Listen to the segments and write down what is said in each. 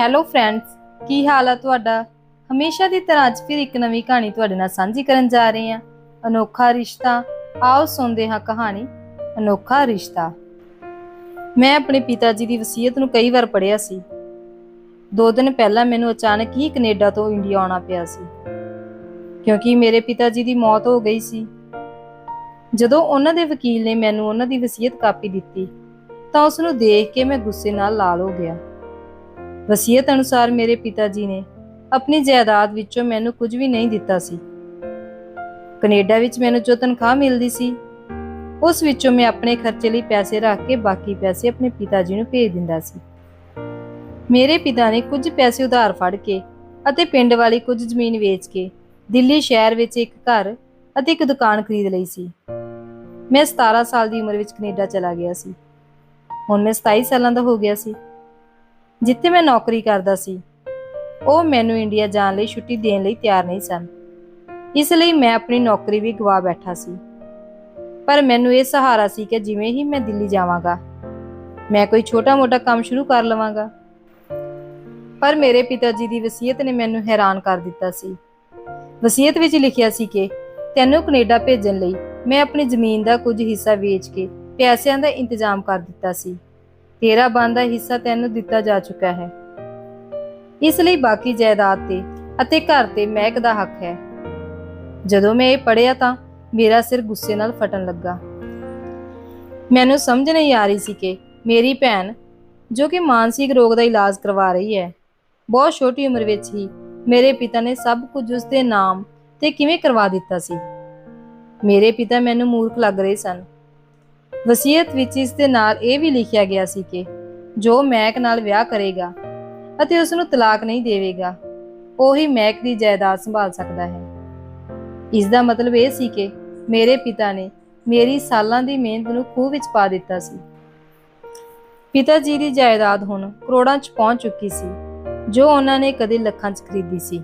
Hello friends ਕੀ ਹਾਲ ਆ ਤੁਹਾਡਾ? ਹਮੇਸ਼ਾ ਦੀ ਤਰ੍ਹਾਂ ਅੱਜ ਫਿਰ ਇੱਕ ਨਵੀਂ ਕਹਾਣੀ ਤੁਹਾਡੇ ਨਾਲ ਸਾਂਝੀ ਕਰਨ ਜਾ ਰਹੇ ਹਾਂ। ਅਨੋਖਾ ਰਿਸ਼ਤਾ, ਆਓ ਸੁਣਦੇ ਹਾਂ ਕਹਾਣੀ ਅਨੋਖਾ ਰਿਸ਼ਤਾ। ਮੈਂ ਆਪਣੇ ਪਿਤਾ ਜੀ ਦੀ ਵਸੀਅਤ ਨੂੰ ਕਈ ਵਾਰ ਪੜ੍ਹਿਆ ਸੀ। ਦੋ ਦਿਨ ਪਹਿਲਾਂ ਮੈਨੂੰ ਅਚਾਨਕ ਹੀ ਕੈਨੇਡਾ ਤੋਂ ਇੰਡੀਆ ਆਉਣਾ ਪਿਆ ਸੀ। ਕਿਉਂਕਿ ਮੇਰੇ ਪਿਤਾ ਜੀ ਦੀ ਮੌਤ ਹੋ ਗਈ ਸੀ। ਜਦੋਂ ਉਹਨਾਂ ਦੇ ਵਕੀਲ ਨੇ ਮੈਨੂੰ ਉਹਨਾਂ ਦੀ ਵਸੀਅਤ ਕਾਪੀ ਦਿੱਤੀ, ਤਾਂ ਉਸ ਨੂੰ ਦੇਖ ਕੇ ਮੈਂ ਗੁੱਸੇ ਨਾਲ ਲਾਲ ਹੋ ਗਿਆ। ਵਸੀਅਤ ਅਨੁਸਾਰ ਮੇਰੇ ਪਿਤਾ ਜੀ ਨੇ ਆਪਣੀ ਜਾਇਦਾਦ ਵਿੱਚੋਂ ਮੈਨੂੰ ਕੁਝ ਵੀ ਨਹੀਂ ਦਿੱਤਾ ਸੀ। ਕੈਨੇਡਾ ਵਿੱਚ ਮੈਨੂੰ ਜੋ ਤਨਖਾਹ ਮਿਲਦੀ ਸੀ, ਉਸ ਵਿੱਚੋਂ ਮੈਂ ਆਪਣੇ ਖਰਚੇ ਲਈ ਪੈਸੇ ਰੱਖ ਕੇ ਬਾਕੀ ਪੈਸੇ ਆਪਣੇ ਪਿਤਾ ਜੀ ਨੂੰ ਭੇਜ ਦਿੰਦਾ ਸੀ। ਮੇਰੇ ਪਿਤਾ ਨੇ ਕੁਝ ਪੈਸੇ ਉਧਾਰ ਫੜ ਕੇ ਅਤੇ ਪਿੰਡ ਵਾਲੀ ਕੁਝ ਜ਼ਮੀਨ ਵੇਚ ਕੇ ਦਿੱਲੀ ਸ਼ਹਿਰ ਵਿੱਚ ਇੱਕ ਘਰ ਅਤੇ ਇੱਕ ਦੁਕਾਨ ਖਰੀਦ ਲਈ ਸੀ। ਮੈਂ 17 ਸਾਲ ਦੀ ਉਮਰ ਵਿੱਚ ਕੈਨੇਡਾ ਚਲਾ ਗਿਆ ਸੀ। ਹੁਣ ਮੈਂ 27 ਸਾਲਾਂ ਦਾ ਹੋ ਗਿਆ ਸੀ। ਜਿੱਥੇ ਮੈਂ ਨੌਕਰੀ ਕਰਦਾ ਸੀ, ਉਹ ਮੈਨੂੰ ਇੰਡੀਆ ਜਾਣ ਲਈ ਛੁੱਟੀ ਦੇਣ ਲਈ ਤਿਆਰ ਨਹੀਂ ਸਨ। ਇਸ ਲਈ ਮੈਂ ਆਪਣੀ ਨੌਕਰੀ ਵੀ ਗਵਾ ਬੈਠਾ ਸੀ। ਪਰ ਮੈਨੂੰ ਇਹ ਸਹਾਰਾ ਸੀ ਕਿ ਜਿਵੇਂ ਹੀ ਮੈਂ ਦਿੱਲੀ ਜਾਵਾਂਗਾ, ਮੈਂ ਕੋਈ ਛੋਟਾ-ਮੋਟਾ ਕੰਮ ਸ਼ੁਰੂ ਕਰ ਲਵਾਂਗਾ। ਪਰ ਮੇਰੇ ਪਿਤਾ ਜੀ ਦੀ ਵਸੀਅਤ ਨੇ ਮੈਨੂੰ ਹੈਰਾਨ ਕਰ ਦਿੱਤਾ ਸੀ। ਵਸੀਅਤ ਵਿੱਚ ਲਿਖਿਆ ਸੀ ਕਿ ਤੈਨੂੰ ਕੈਨੇਡਾ ਭੇਜਣ ਲਈ ਮੈਂ ਆਪਣੀ ਜ਼ਮੀਨ ਦਾ ਕੁਝ ਹਿੱਸਾ ਵੇਚ ਕੇ ਪੈਸਿਆਂ ਦਾ ਇੰਤਜ਼ਾਮ ਕਰ ਦਿੱਤਾ ਸੀ। ਤੇਰਾ ਬਣਦਾ ਹਿੱਸਾ ਤੈਨੂੰ ਦਿੱਤਾ ਜਾ ਚੁੱਕਾ ਹੈ। ਇਸ ਲਈ ਬਾਕੀ ਜਾਇਦਾਦ ਤੇ ਅਤੇ ਘਰ ਤੇ ਮਹਿਕ ਦਾ ਹੱਕ ਹੈ। ਜਦੋਂ ਮੈਂ ਇਹ ਪੜਿਆ ਤਾਂ ਮੇਰਾ ਸਿਰ ਗੁੱਸੇ ਨਾਲ ਫਟਣ ਲੱਗਾ। ਮੈਨੂੰ ਸਮਝ ਨਹੀਂ ਆ ਰਹੀ ਸੀ ਕਿ ਮੇਰੀ ਭੈਣ, ਜੋ ਕਿ ਮਾਨਸਿਕ ਰੋਗ ਦਾ ਇਲਾਜ ਕਰਵਾ ਰਹੀ ਹੈ, ਬਹੁਤ ਛੋਟੀ ਉਮਰ ਵਿੱਚ ਹੀ ਮੇਰੇ ਪਿਤਾ ਨੇ ਸਭ ਕੁਝ ਉਸ ਦੇ ਨਾਮ ਤੇ ਕਿਵੇਂ ਕਰਵਾ ਦਿੱਤਾ ਸੀ। ਮੇਰੇ ਪਿਤਾ ਮੈਨੂੰ ਮੂਰਖ ਲੱਗ ਰਹੇ ਸਨ। ਵਸੀਅਤ ਵਿੱਚ ਇਸ ਦੇ ਨਾਲ ਇਹ ਵੀ ਲਿਖਿਆ ਗਿਆ ਸੀ ਕਿ ਜੋ ਮੈਕ ਨਾਲ ਵਿਆਹ ਕਰੇਗਾ ਅਤੇ ਉਸ ਨੂੰ ਤਲਾਕ ਨਹੀਂ ਦੇਵੇਗਾ, ਉਹੀ ਮੈਕ ਦੀ ਜਾਇਦਾਦ ਸੰਭਾਲ ਸਕਦਾ ਹੈ। ਇਸ ਦਾ ਮਤਲਬ ਇਹ ਸੀ ਕਿ ਮੇਰੇ ਪਿਤਾ ਨੇ ਮੇਰੀ ਸਾਲਾਂ ਦੀ ਮਿਹਨਤ ਨੂੰ ਖੂਹ ਵਿੱਚ ਪਾ ਦਿੱਤਾ ਸੀ। ਪਿਤਾ ਜੀ ਦੀ ਜਾਇਦਾਦ ਹੁਣ ਕਰੋੜਾਂ 'ਚ ਪਹੁੰਚ ਚੁੱਕੀ ਸੀ, ਜੋ ਉਹਨਾਂ ਨੇ ਕਦੇ ਲੱਖਾਂ 'ਚ ਖਰੀਦੀ ਸੀ।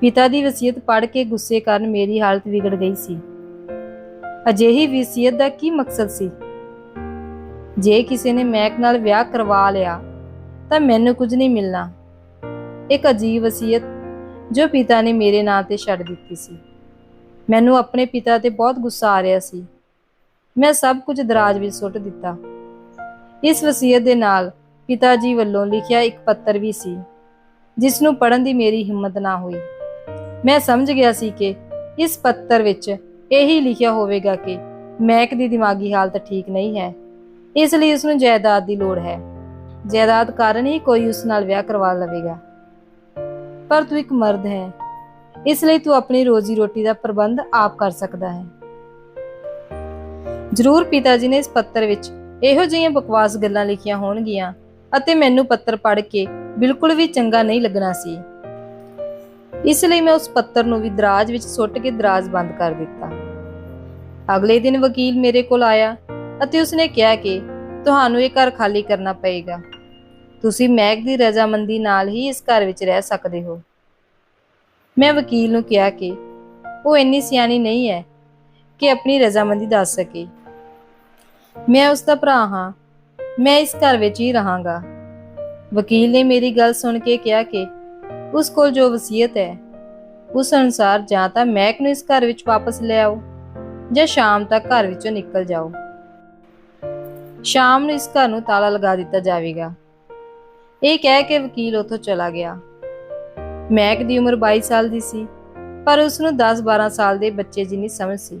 ਪਿਤਾ ਦੀ ਵਸੀਅਤ ਪੜ੍ਹ ਕੇ ਗੁੱਸੇ ਕਾਰਨ ਮੇਰੀ ਹਾਲਤ ਵਿਗੜ ਗਈ ਸੀ। ਅਜਿਹੀ ਵਸੀਅਤ ਦਾ ਕੀ ਮਕਸਦ ਸੀ? ਜੇ ਕਿਸੇ ਨੇ ਮੈਕ ਨਾਲ ਵਿਆਹ ਕਰਵਾ ਲਿਆ, ਤਾਂ ਮੈਨੂੰ ਕੁਝ ਨਹੀਂ ਮਿਲਣਾ। ਇੱਕ ਅਜੀਬ ਵਸੀਅਤ ਜੋ ਪਿਤਾ ਨੇ ਮੇਰੇ ਨਾਂ ਤੇ ਛੱਡ ਦਿੱਤੀ ਸੀ। ਮੈਨੂੰ ਆਪਣੇ ਪਿਤਾ ਤੇ ਬਹੁਤ ਗੁੱਸਾ ਆ ਰਿਹਾ ਸੀ। ਮੈਂ ਸਭ ਕੁਝ ਦਰਾਜ ਵਿੱਚ ਸੁੱਟ ਦਿੱਤਾ। ਇਸ ਵਸੀਅਤ ਦੇ ਨਾਲ ਪਿਤਾ ਜੀ ਵੱਲੋਂ ਲਿਖਿਆ ਇੱਕ ਪੱਤਰ ਵੀ ਸੀ, ਜਿਸ ਨੂੰ ਪੜ੍ਹਨ ਦੀ ਮੇਰੀ ਹਿੰਮਤ ਨਾ ਹੋਈ। ਮੈਂ ਸਮਝ ਗਿਆ ਸੀ ਕਿ ਇਸ ਪੱਤਰ ਵਿੱਚ ਇਹੀ ਲਿਖਿਆ ਹੋਵੇਗਾ ਕਿ ਮੈਕ ਦੀ ਦਿਮਾਗੀ ਹਾਲਤ ਠੀਕ ਨਹੀਂ ਹੈ। ਇਸ ਲਈ ਉਸ ਨੂੰ ਜਾਇਦਾਦ ਦੀ ਲੋੜ ਹੈ। ਜਾਇਦਾਦ ਕਾਰਨ ਹੀ ਕੋਈ ਉਸ ਨਾਲ ਵਿਆਹ ਕਰਵਾ ਲਵੇਗਾ। ਪਰ ਤੂੰ ਇੱਕ ਮਰਦ ਹੈ। ਇਸ ਲਈ ਤੂੰ ਆਪਣੀ ਰੋਜ਼ੀ ਰੋਟੀ ਦਾ ਪ੍ਰਬੰਧ ਆਪ ਕਰ ਸਕਦਾ ਹੈ। ਜ਼ਰੂਰ ਪਿਤਾ ਜੀ ਨੇ ਇਸ ਪੱਤਰ ਵਿੱਚ ਇਹੋ ਜਿਹੀਆਂ ਬਕਵਾਸ ਗੱਲਾਂ ਲਿਖੀਆਂ ਹੋਣਗੀਆਂ ਅਤੇ ਮੈਨੂੰ ਪੱਤਰ ਪੜ੍ਹ ਕੇ ਬਿਲਕੁਲ ਵੀ ਚੰਗਾ ਨਹੀਂ ਲੱਗਣਾ ਸੀ। ਇਸ ਲਈ ਮੈਂ ਉਸ ਪੱਤਰ ਨੂੰ ਵੀ ਦਰਾਜ ਵਿੱਚ ਸੁੱਟ ਕੇ ਦਰਾਜ ਬੰਦ ਕਰ ਦਿੱਤਾ। ਅਗਲੇ ਦਿਨ ਵਕੀਲ ਮੇਰੇ ਕੋਲ ਆਇਆ ਅਤੇ ਉਸਨੇ ਕਿਹਾ ਕਿ ਤੁਹਾਨੂੰ ਇਹ ਘਰ ਖਾਲੀ ਕਰਨਾ ਪਏਗਾ। ਤੁਸੀਂ ਮੈਗ ਦੀ ਰਜ਼ਾਮੰਦੀ ਨਾਲ ਹੀ ਇਸ ਘਰ ਵਿੱਚ ਰਹਿ ਸਕਦੇ ਹੋ। ਮੈਂ ਵਕੀਲ ਨੂੰ ਕਿਹਾ ਕਿ ਉਹ ਇੰਨੀ ਸਿਆਣੀ ਨਹੀਂ ਹੈ ਕਿ ਆਪਣੀ ਰਜ਼ਾਮੰਦੀ ਦੱਸ ਸਕੇ। ਮੈਂ ਉਸ ਦਾ ਭਰਾ ਹਾਂ। ਮੈਂ ਇਸ ਘਰ ਵਿੱਚ ਹੀ ਰਹਾਂਗਾ। ਵਕੀਲ ਨੇ ਮੇਰੀ ਗੱਲ ਸੁਣ ਕੇ ਕਿਹਾ ਕਿ ਉਸ ਕੋਲ ਜੋ ਵਸੀਅਤ ਹੈ, ਉਸ ਅਨੁਸਾਰ ਜਾਂ ਤਾਂ ਮੈਕ ਨੂੰ ਇਸ ਘਰ ਵਿੱਚ ਵਾਪਸ ਲੈ ਆਓ ਜਾਂ ਸ਼ਾਮ ਤੱਕ ਘਰ ਵਿੱਚੋਂ ਨਿਕਲ ਜਾਓ ਸ਼ਾਮ ਨੂੰ ਇਸ ਘਰ ਨੂੰ ਤਾਲਾ ਲਗਾ ਦਿੱਤਾ ਜਾਵੇਗਾ। ਇਹ ਕਹਿ ਕੇ ਵਕੀਲ ਉੱਥੋਂ ਚਲਾ ਗਿਆ। ਮੈਕ ਦੀ ਉਮਰ 22 ਸਾਲ ਦੀ ਸੀ, ਪਰ ਉਸ ਨੂੰ 10-12 ਸਾਲ ਦੇ ਬੱਚੇ ਜਿੰਨੀ ਸਮਝ ਸੀ।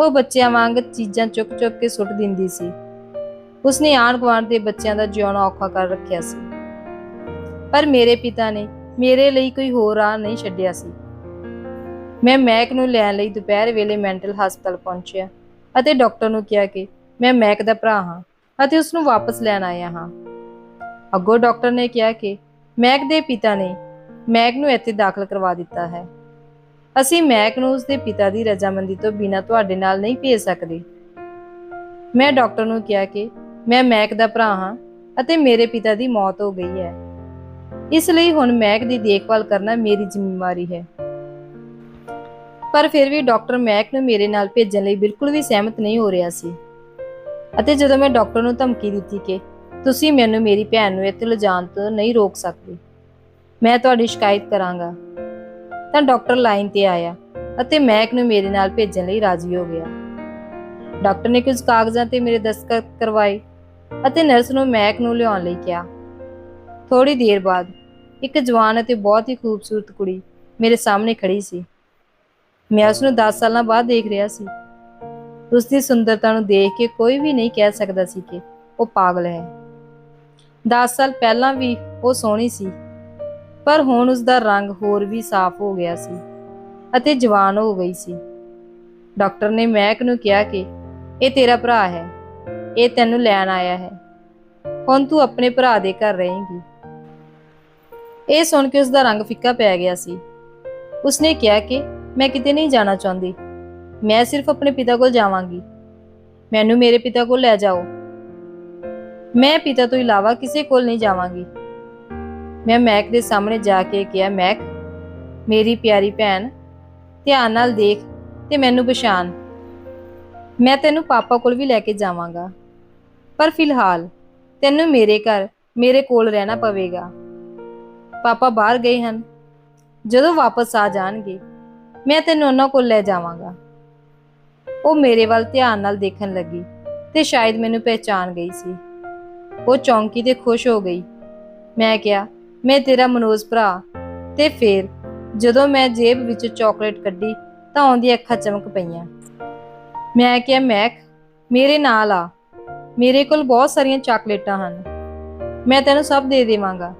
ਉਹ ਬੱਚਿਆਂ ਵਾਂਗ ਚੀਜ਼ਾਂ ਚੁੱਕ-ਚੁੱਕ ਕੇ ਸੁੱਟ ਦਿੰਦੀ ਸੀ। ਉਸਨੇ ਆਣ ਗੁਆਂਢ ਦੇ ਬੱਚਿਆਂ ਦਾ ਜਿਉਣਾ ਔਖਾ ਕਰ ਰੱਖਿਆ ਸੀ। ਪਰ ਮੇਰੇ ਪਿਤਾ ਨੇ ਮੇਰੇ ਲਈ ਕੋਈ ਹੋਰ ਰਾਹ ਨਹੀਂ ਛੱਡਿਆ ਸੀ। ਮੈਂ ਮੈਕ ਨੂੰ ਲੈਣ ਲਈ ਦੁਪਹਿਰ ਵੇਲੇ ਮੈਂਟਲ ਹਸਪਤਾਲ ਪਹੁੰਚਿਆ ਅਤੇ ਡਾਕਟਰ ਨੂੰ ਕਿਹਾ ਕਿ ਮੈਂ ਮੈਕ ਦਾ ਭਰਾ ਹਾਂ ਅਤੇ ਉਸ ਨੂੰ ਵਾਪਸ ਲੈਣ ਆਇਆ ਹਾਂ। ਅੱਗੋਂ ਡਾਕਟਰ ਨੇ ਕਿਹਾ ਕਿ ਮੈਕ ਦੇ ਪਿਤਾ ਨੇ ਮੈਕ ਨੂੰ ਇੱਥੇ ਦਾਖਲ ਕਰਵਾ ਦਿੱਤਾ ਹੈ। ਅਸੀਂ ਮੈਕ ਨੂੰ ਉਸਦੇ ਪਿਤਾ ਦੀ ਰਜ਼ਾਮੰਦੀ ਤੋਂ ਬਿਨਾਂ ਤੁਹਾਡੇ ਨਾਲ ਨਹੀਂ ਭੇਜ ਸਕਦੇ। ਮੈਂ ਡਾਕਟਰ ਨੂੰ ਕਿਹਾ ਕਿ ਮੈਂ ਮੈਕ ਦਾ ਭਰਾ ਹਾਂ ਅਤੇ ਮੇਰੇ ਪਿਤਾ ਦੀ ਮੌਤ ਹੋ ਗਈ ਹੈ। ਇਸ ਲਈ ਹੁਣ ਮੈਕ ਦੀ ਦੇਖਭਾਲ ਕਰਨਾ ਮੇਰੀ ਜ਼ਿੰਮੇਵਾਰੀ ਹੈ। ਪਰ ਫਿਰ ਵੀ ਡਾਕਟਰ ਮੈਕ ਨੂੰ ਮੇਰੇ ਨਾਲ ਭੇਜਣ ਲਈ ਬਿਲਕੁਲ ਵੀ ਸਹਿਮਤ ਨਹੀਂ ਹੋ ਰਿਹਾ ਸੀ। ਅਤੇ ਜਦੋਂ ਮੈਂ ਡਾਕਟਰ ਨੂੰ ਧਮਕੀ ਦਿੱਤੀ ਕਿ ਤੁਸੀਂ ਮੈਨੂੰ ਮੇਰੀ ਭੈਣ ਨੂੰ ਇੱਥੇ ਲਿਜਾਣ ਤੋਂ ਨਹੀਂ ਰੋਕ ਸਕਦੇ, ਮੈਂ ਤੁਹਾਡੀ ਸ਼ਿਕਾਇਤ ਕਰਾਂਗਾ, ਤਾਂ ਡਾਕਟਰ ਲਾਈਨ ਤੇ ਆਇਆ ਅਤੇ ਮੈਕ ਨੂੰ ਮੇਰੇ ਨਾਲ ਭੇਜਣ ਲਈ ਰਾਜ਼ੀ ਹੋ ਗਿਆ। ਡਾਕਟਰ ਨੇ ਕੁਝ ਕਾਗਜ਼ਾਂ ਤੇ ਮੇਰੇ ਦਸਤਖਤ ਕਰਵਾਏ ਅਤੇ ਨਰਸ ਨੂੰ ਮੈਕ ਨੂੰ ਲਿਆਉਣ ਲਈ ਕਿਹਾ। ਥੋੜੀ ਦੇਰ ਬਾਅਦ ਇੱਕ ਜਵਾਨ ਅਤੇ ਬਹੁਤ ਹੀ ਖੂਬਸੂਰਤ ਕੁੜੀ ਮੇਰੇ ਸਾਹਮਣੇ ਖੜੀ ਸੀ। ਮੈਂ ਉਸ ਨੂੰ 10 ਸਾਲਾਂ ਬਾਅਦ ਦੇਖ ਰਿਹਾ ਸੀ। ਉਸ ਦੀ ਸੁੰਦਰਤਾ ਨੂੰ ਦੇਖ ਕੇ ਕੋਈ ਵੀ ਨਹੀਂ ਕਹਿ ਸਕਦਾ ਸੀ ਕਿ ਉਹ ਪਾਗਲ ਹੈ। 10 ਸਾਲ ਪਹਿਲਾਂ ਵੀ ਉਹ ਸੋਹਣੀ ਸੀ, ਪਰ ਹੁਣ ਉਸ ਦਾ ਰੰਗ ਹੋਰ ਵੀ ਸਾਫ਼ ਹੋ ਗਿਆ ਸੀ ਅਤੇ ਜਵਾਨ ਹੋ ਗਈ ਸੀ। ਡਾਕਟਰ ਨੇ ਮੈਕ ਨੂੰ ਕਿਹਾ ਕਿ ਇਹ ਤੇਰਾ ਭਰਾ ਹੈ, ਇਹ ਤੈਨੂੰ ਲੈਣ ਆਇਆ ਹੈ। ਹੁਣ ਤੂੰ ਆਪਣੇ ਭਰਾ ਦੇ ਘਰ ਰਹੇਂਗੀ। ਇਹ ਸੁਣ ਕੇ ਉਸ ਦਾ ਰੰਗ ਫਿੱਕਾ ਪੈ ਗਿਆ ਸੀ। ਉਸਨੇ ਕਿਹਾ ਕਿ ਮੈਂ ਕਿਤੇ ਨਹੀਂ ਜਾਣਾ ਚਾਹੁੰਦੀ। ਮੈਂ ਸਿਰਫ ਆਪਣੇ ਪਿਤਾ ਕੋਲ ਜਾਵਾਂਗੀ। ਮੈਨੂੰ ਮੇਰੇ ਪਿਤਾ ਕੋਲ ਲੈ ਜਾਓ। ਮੈਂ ਪਿਤਾ ਤੋਂ ਇਲਾਵਾ ਕਿਸੇ ਕੋਲ ਨਹੀਂ ਜਾਵਾਂਗੀ। ਮੈਂ ਮੈਕ ਦੇ ਸਾਹਮਣੇ ਜਾ ਕੇ ਕਿਹਾ, ਮੈਕ, ਮੇਰੀ ਪਿਆਰੀ ਭੈਣ, ਧਿਆਨ ਨਾਲ ਦੇਖ ਤੇ ਮੈਨੂੰ ਪਛਾਣ। ਮੈਂ ਤੈਨੂੰ ਪਾਪਾ ਕੋਲ ਵੀ ਲੈ ਕੇ ਜਾਵਾਂਗਾ। ਪਰ ਫਿਲਹਾਲ ਤੈਨੂੰ ਮੇਰੇ ਘਰ, ਮੇਰੇ ਕੋਲ ਰਹਿਣਾ ਪਵੇਗਾ। ਪਾਪਾ ਬਾਹਰ ਗਏ ਹਨ। ਜਦੋਂ ਵਾਪਸ ਆ ਜਾਣਗੇ, ਮੈਂ ਤੈਨੂੰ ਉਹਨਾਂ ਕੋਲ ਲੈ ਜਾਵਾਂਗਾ। ਉਹ ਮੇਰੇ ਵੱਲ ਧਿਆਨ ਨਾਲ ਦੇਖਣ ਲੱਗੀ ਤੇ ਸ਼ਾਇਦ ਮੈਨੂੰ ਪਹਿਚਾਨ ਗਈ ਸੀ। ਉਹ ਚੌਂਕੀ ਤੇ ਖੁਸ਼ ਹੋ ਗਈ। ਮੈਂ ਕਿਹਾ, ਮੈਂ ਤੇਰਾ ਮਨੋਜ ਭਰਾ। ਤੇ ਫਿਰ ਜਦੋਂ ਮੈਂ ਜੇਬ ਵਿੱਚੋਂ ਚਾਕਲੇਟ ਕੱਢੀ ਤਾਂ ਆਉਂਦੀ ਅੱਖਾਂ ਚਮਕ ਪਈਆਂ। ਮੈਂ ਕਿਹਾ, ਮੈਕ, ਮੇਰੇ ਨਾਲ ਆ। ਮੇਰੇ ਕੋਲ ਬਹੁਤ ਸਾਰੀਆਂ ਚਾਕਲੇਟਾਂ ਹਨ। ਮੈਂ ਤੈਨੂੰ ਸਭ ਦੇ ਦੇਵਾਂਗਾ।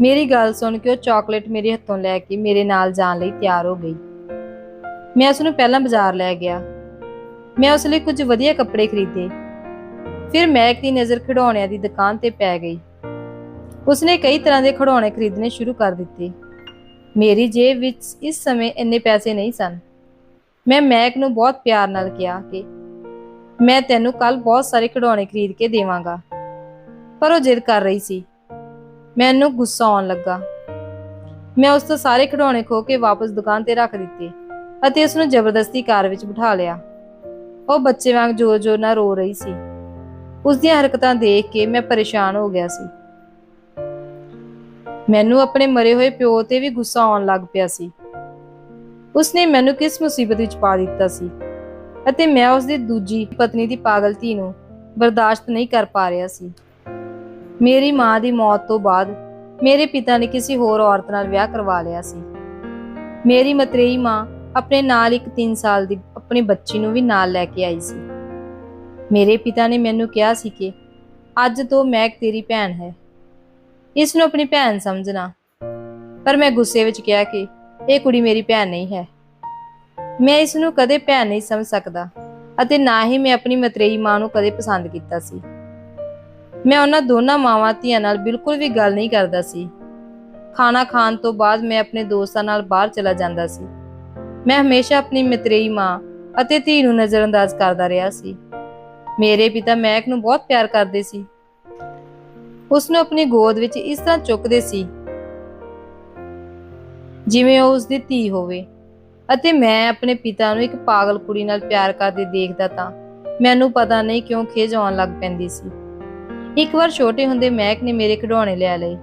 ਮੇਰੀ ਗੱਲ ਸੁਣ ਕੇ ਉਹ ਚਾਕਲੇਟ ਮੇਰੇ ਹੱਥੋਂ ਲੈ ਕੇ ਮੇਰੇ ਨਾਲ ਜਾਣ ਲਈ ਤਿਆਰ ਹੋ ਗਈ। ਮੈਂ ਉਸ ਨੂੰ ਪਹਿਲਾਂ ਬਾਜ਼ਾਰ ਲੈ ਗਿਆ। ਮੈਂ ਉਸ ਲਈ ਕੁਝ ਵਧੀਆ ਕੱਪੜੇ ਖਰੀਦੇ। ਫਿਰ ਮੈਕ ਦੀ ਨਜ਼ਰ ਖਿਡੌਣਿਆਂ ਦੀ ਦੁਕਾਨ ਤੇ ਪੈ ਗਈ। ਉਸਨੇ ਕਈ ਤਰ੍ਹਾਂ ਦੇ ਖਿਡੌਣੇ ਖਰੀਦਣੇ ਸ਼ੁਰੂ ਕਰ ਦਿੱਤੇ। ਮੇਰੀ ਜੇਬ ਵਿੱਚ ਇਸ ਸਮੇਂ ਇੰਨੇ ਪੈਸੇ ਨਹੀਂ ਸਨ। ਮੈਂ ਮੈਕ ਨੂੰ ਬਹੁਤ ਪਿਆਰ ਨਾਲ ਕਿਹਾ ਕਿ ਮੈਂ ਤੈਨੂੰ ਕੱਲ ਬਹੁਤ ਸਾਰੇ ਖਿਡੌਣੇ ਖਰੀਦ ਕੇ ਦੇਵਾਂਗਾ। ਪਰ ਉਹ ਜਿੱਦ ਕਰ ਰਹੀ ਸੀ। ਮੈਨੂੰ ਗੁੱਸਾ ਆਉਣ ਲੱਗਾ। ਮੈਂ ਉਸ ਤੋਂ ਸਾਰੇ ਖਿਡੌਣੇ ਖੋ ਕੇ ਵਾਪਸ ਦੁਕਾਨ ਤੇ ਰੱਖ ਦਿੱਤੇ ਅਤੇ ਉਸ ਨੂੰ ਜ਼ਬਰਦਸਤੀ ਕਾਰ ਵਿੱਚ ਬਿਠਾ ਲਿਆ। ਉਹ ਬੱਚੇ ਵਾਂਗ ਜ਼ੋਰ-ਜ਼ੋਰ ਨਾਲ ਰੋ ਰਹੀ ਸੀ। ਉਸ ਦੀਆਂ ਹਰਕਤਾਂ ਦੇਖ ਕੇ ਮੈਂ ਪਰੇਸ਼ਾਨ ਹੋ ਗਿਆ ਸੀ। ਮੈਨੂੰ ਆਪਣੇ ਮਰੇ ਹੋਏ ਪਿਓ ਤੇ ਵੀ ਗੁੱਸਾ ਆਉਣ ਲੱਗ ਪਿਆ ਸੀ। ਉਸਨੇ ਮੈਨੂੰ ਕਿਸ ਮੁਸੀਬਤ ਵਿੱਚ ਪਾ ਦਿੱਤਾ ਸੀ ਅਤੇ ਮੈਂ ਉਸ ਦੀ ਦੂਜੀ ਪਤਨੀ ਦੀ ਪਾਗਲ ਧੀ ਨੂੰ ਬਰਦਾਸ਼ਤ ਨਹੀਂ ਕਰ ਪਾ ਰਿਹਾ ਸੀ। ਮੇਰੀ ਮਾਂ ਦੀ ਮੌਤ ਤੋਂ ਬਾਅਦ ਮੇਰੇ ਪਿਤਾ ਨੇ ਕਿਸੇ ਹੋਰ ਔਰਤ ਨਾਲ ਵਿਆਹ ਕਰਵਾ ਲਿਆ ਸੀ। ਮੇਰੀ ਮਤਰੇਈ ਮਾਂ ਆਪਣੇ ਨਾਲ ਇੱਕ 3 ਸਾਲ ਦੀ, ਆਪਣੀ ਬੱਚੀ ਨੂੰ ਵੀ ਨਾਲ ਲੈ ਕੇ ਆਈ ਸੀ। ਮੇਰੇ ਪਿਤਾ ਨੇ ਮੈਨੂੰ ਕਿਹਾ ਸੀ ਕਿ ਅੱਜ ਤੋਂ ਮੈਂ ਤੇਰੀ ਭੈਣ ਹੈ। ਇਸ ਨੂੰ ਆਪਣੀ ਭੈਣ ਸਮਝਣਾ। ਪਰ ਮੈਂ ਗੁੱਸੇ ਵਿੱਚ ਕਿਹਾ ਕਿ ਇਹ ਕੁੜੀ ਮੇਰੀ ਭੈਣ ਨਹੀਂ ਹੈ। ਮੈਂ ਇਸ ਨੂੰ ਕਦੇ ਭੈਣ ਨਹੀਂ ਸਮਝ ਸਕਦਾ ਅਤੇ ਨਾ ਹੀ ਮੈਂ ਆਪਣੀ ਮਤਰੇਈ ਮਾਂ ਨੂੰ ਕਦੇ ਪਸੰਦ ਕੀਤਾ ਸੀ। ਮੈਂ ਉਹਨਾਂ ਦੋਨਾਂ ਮਾਵਾਂ ਧੀਆਂ ਨਾਲ ਬਿਲਕੁਲ ਵੀ ਗੱਲ ਨਹੀਂ ਕਰਦਾ ਸੀ। ਖਾਣਾ ਖਾਣ ਤੋਂ ਬਾਅਦ ਮੈਂ ਆਪਣੇ ਦੋਸਤਾਂ ਨਾਲ ਬਾਹਰ ਚਲਾ ਜਾਂਦਾ ਸੀ। ਮੈਂ ਹਮੇਸ਼ਾ ਆਪਣੀ ਮਤਰੇਈ ਮਾਂ ਅਤੇ ਧੀ ਨੂੰ ਨਜ਼ਰਅੰਦਾਜ਼ ਕਰਦਾ ਰਿਹਾ ਸੀ। ਮੇਰੇ ਪਿਤਾ ਮੈਕ ਨੂੰ ਬਹੁਤ ਪਿਆਰ ਕਰਦੇ ਸੀ। ਉਸ ਨੂੰ ਆਪਣੀ ਗੋਦ ਵਿੱਚ ਇਸ ਤਰ੍ਹਾਂ ਚੁੱਕਦੇ ਸੀ ਜਿਵੇਂ ਉਹ ਉਸ ਦੀ ਧੀ ਹੋਵੇ ਅਤੇ ਮੈਂ ਆਪਣੇ ਪਿਤਾ ਨੂੰ ਇੱਕ ਪਾਗਲ ਕੁੜੀ ਨਾਲ ਪਿਆਰ ਕਰਦੇ ਦੇਖਦਾ ਤਾਂ ਮੈਨੂੰ ਪਤਾ ਨਹੀਂ ਕਿਉਂ ਖੇਜ ਆਉਣ ਲੱਗ ਪੈਂਦੀ ਸੀ। ਇੱਕ ਵਾਰ ਛੋਟੇ ਹੁੰਦੇ ਮਹਿਕ ਨੇ ਮੇਰੇ ਖਿਡੌਣੇ ਲੈ ਲਏ।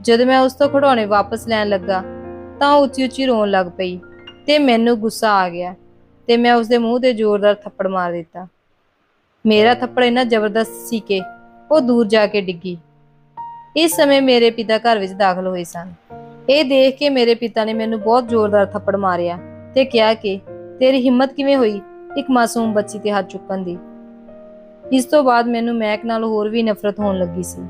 ਜਦੋਂ ਮੈਂ ਉਸ ਤੋਂ ਖਿਡੌਣੇ ਵਾਪਸ ਲੈਣ ਲੱਗਾ, ਤਾਂ ਉਹ ਉੱਚੀ ਉੱਚੀ ਰੋਣ ਲੱਗ ਪਈ ਤੇ ਮੈਨੂੰ ਗੁੱਸਾ ਆ ਗਿਆ ਤੇ ਮੈਂ ਉਸ ਦੇ ਮੂੰਹ ਤੇ ਜ਼ੋਰਦਾਰ ਥੱਪੜ ਮਾਰ ਦਿੱਤਾ। ਮੇਰਾ ਥੱਪੜ ਇੰਨਾ ਜ਼ਬਰਦਸਤ ਸੀ ਕਿ ਉਹ ਦੂਰ ਜਾ ਕੇ ਡਿੱਗੀ। ਇਸ ਸਮੇਂ ਮੇਰੇ ਪਿਤਾ ਘਰ ਵਿੱਚ ਦਾਖਲ ਹੋਏ ਸਨ। ਇਹ ਦੇਖ ਕੇ ਮੇਰੇ ਪਿਤਾ ਨੇ ਮੈਨੂੰ ਬਹੁਤ ਜ਼ੋਰਦਾਰ ਥੱਪੜ ਮਾਰਿਆ ਤੇ ਕਿਹਾ ਕਿ ਤੇਰੀ ਹਿੰਮਤ ਕਿਵੇਂ ਹੋਈ? ਇੱਕ ਮਾਸੂਮ ਬੱਚੀ ਤੇ ਹੱਥ ਚੁੱਕਣ ਦੀ। ਇਸ ਤੋਂ ਬਾਅਦ ਮੈਨੂੰ ਮਹਿਕ ਨਾਲ ਹੋਰ ਵੀ ਨਫ਼ਰਤ ਹੋਣ ਲੱਗੀ ਸੀ।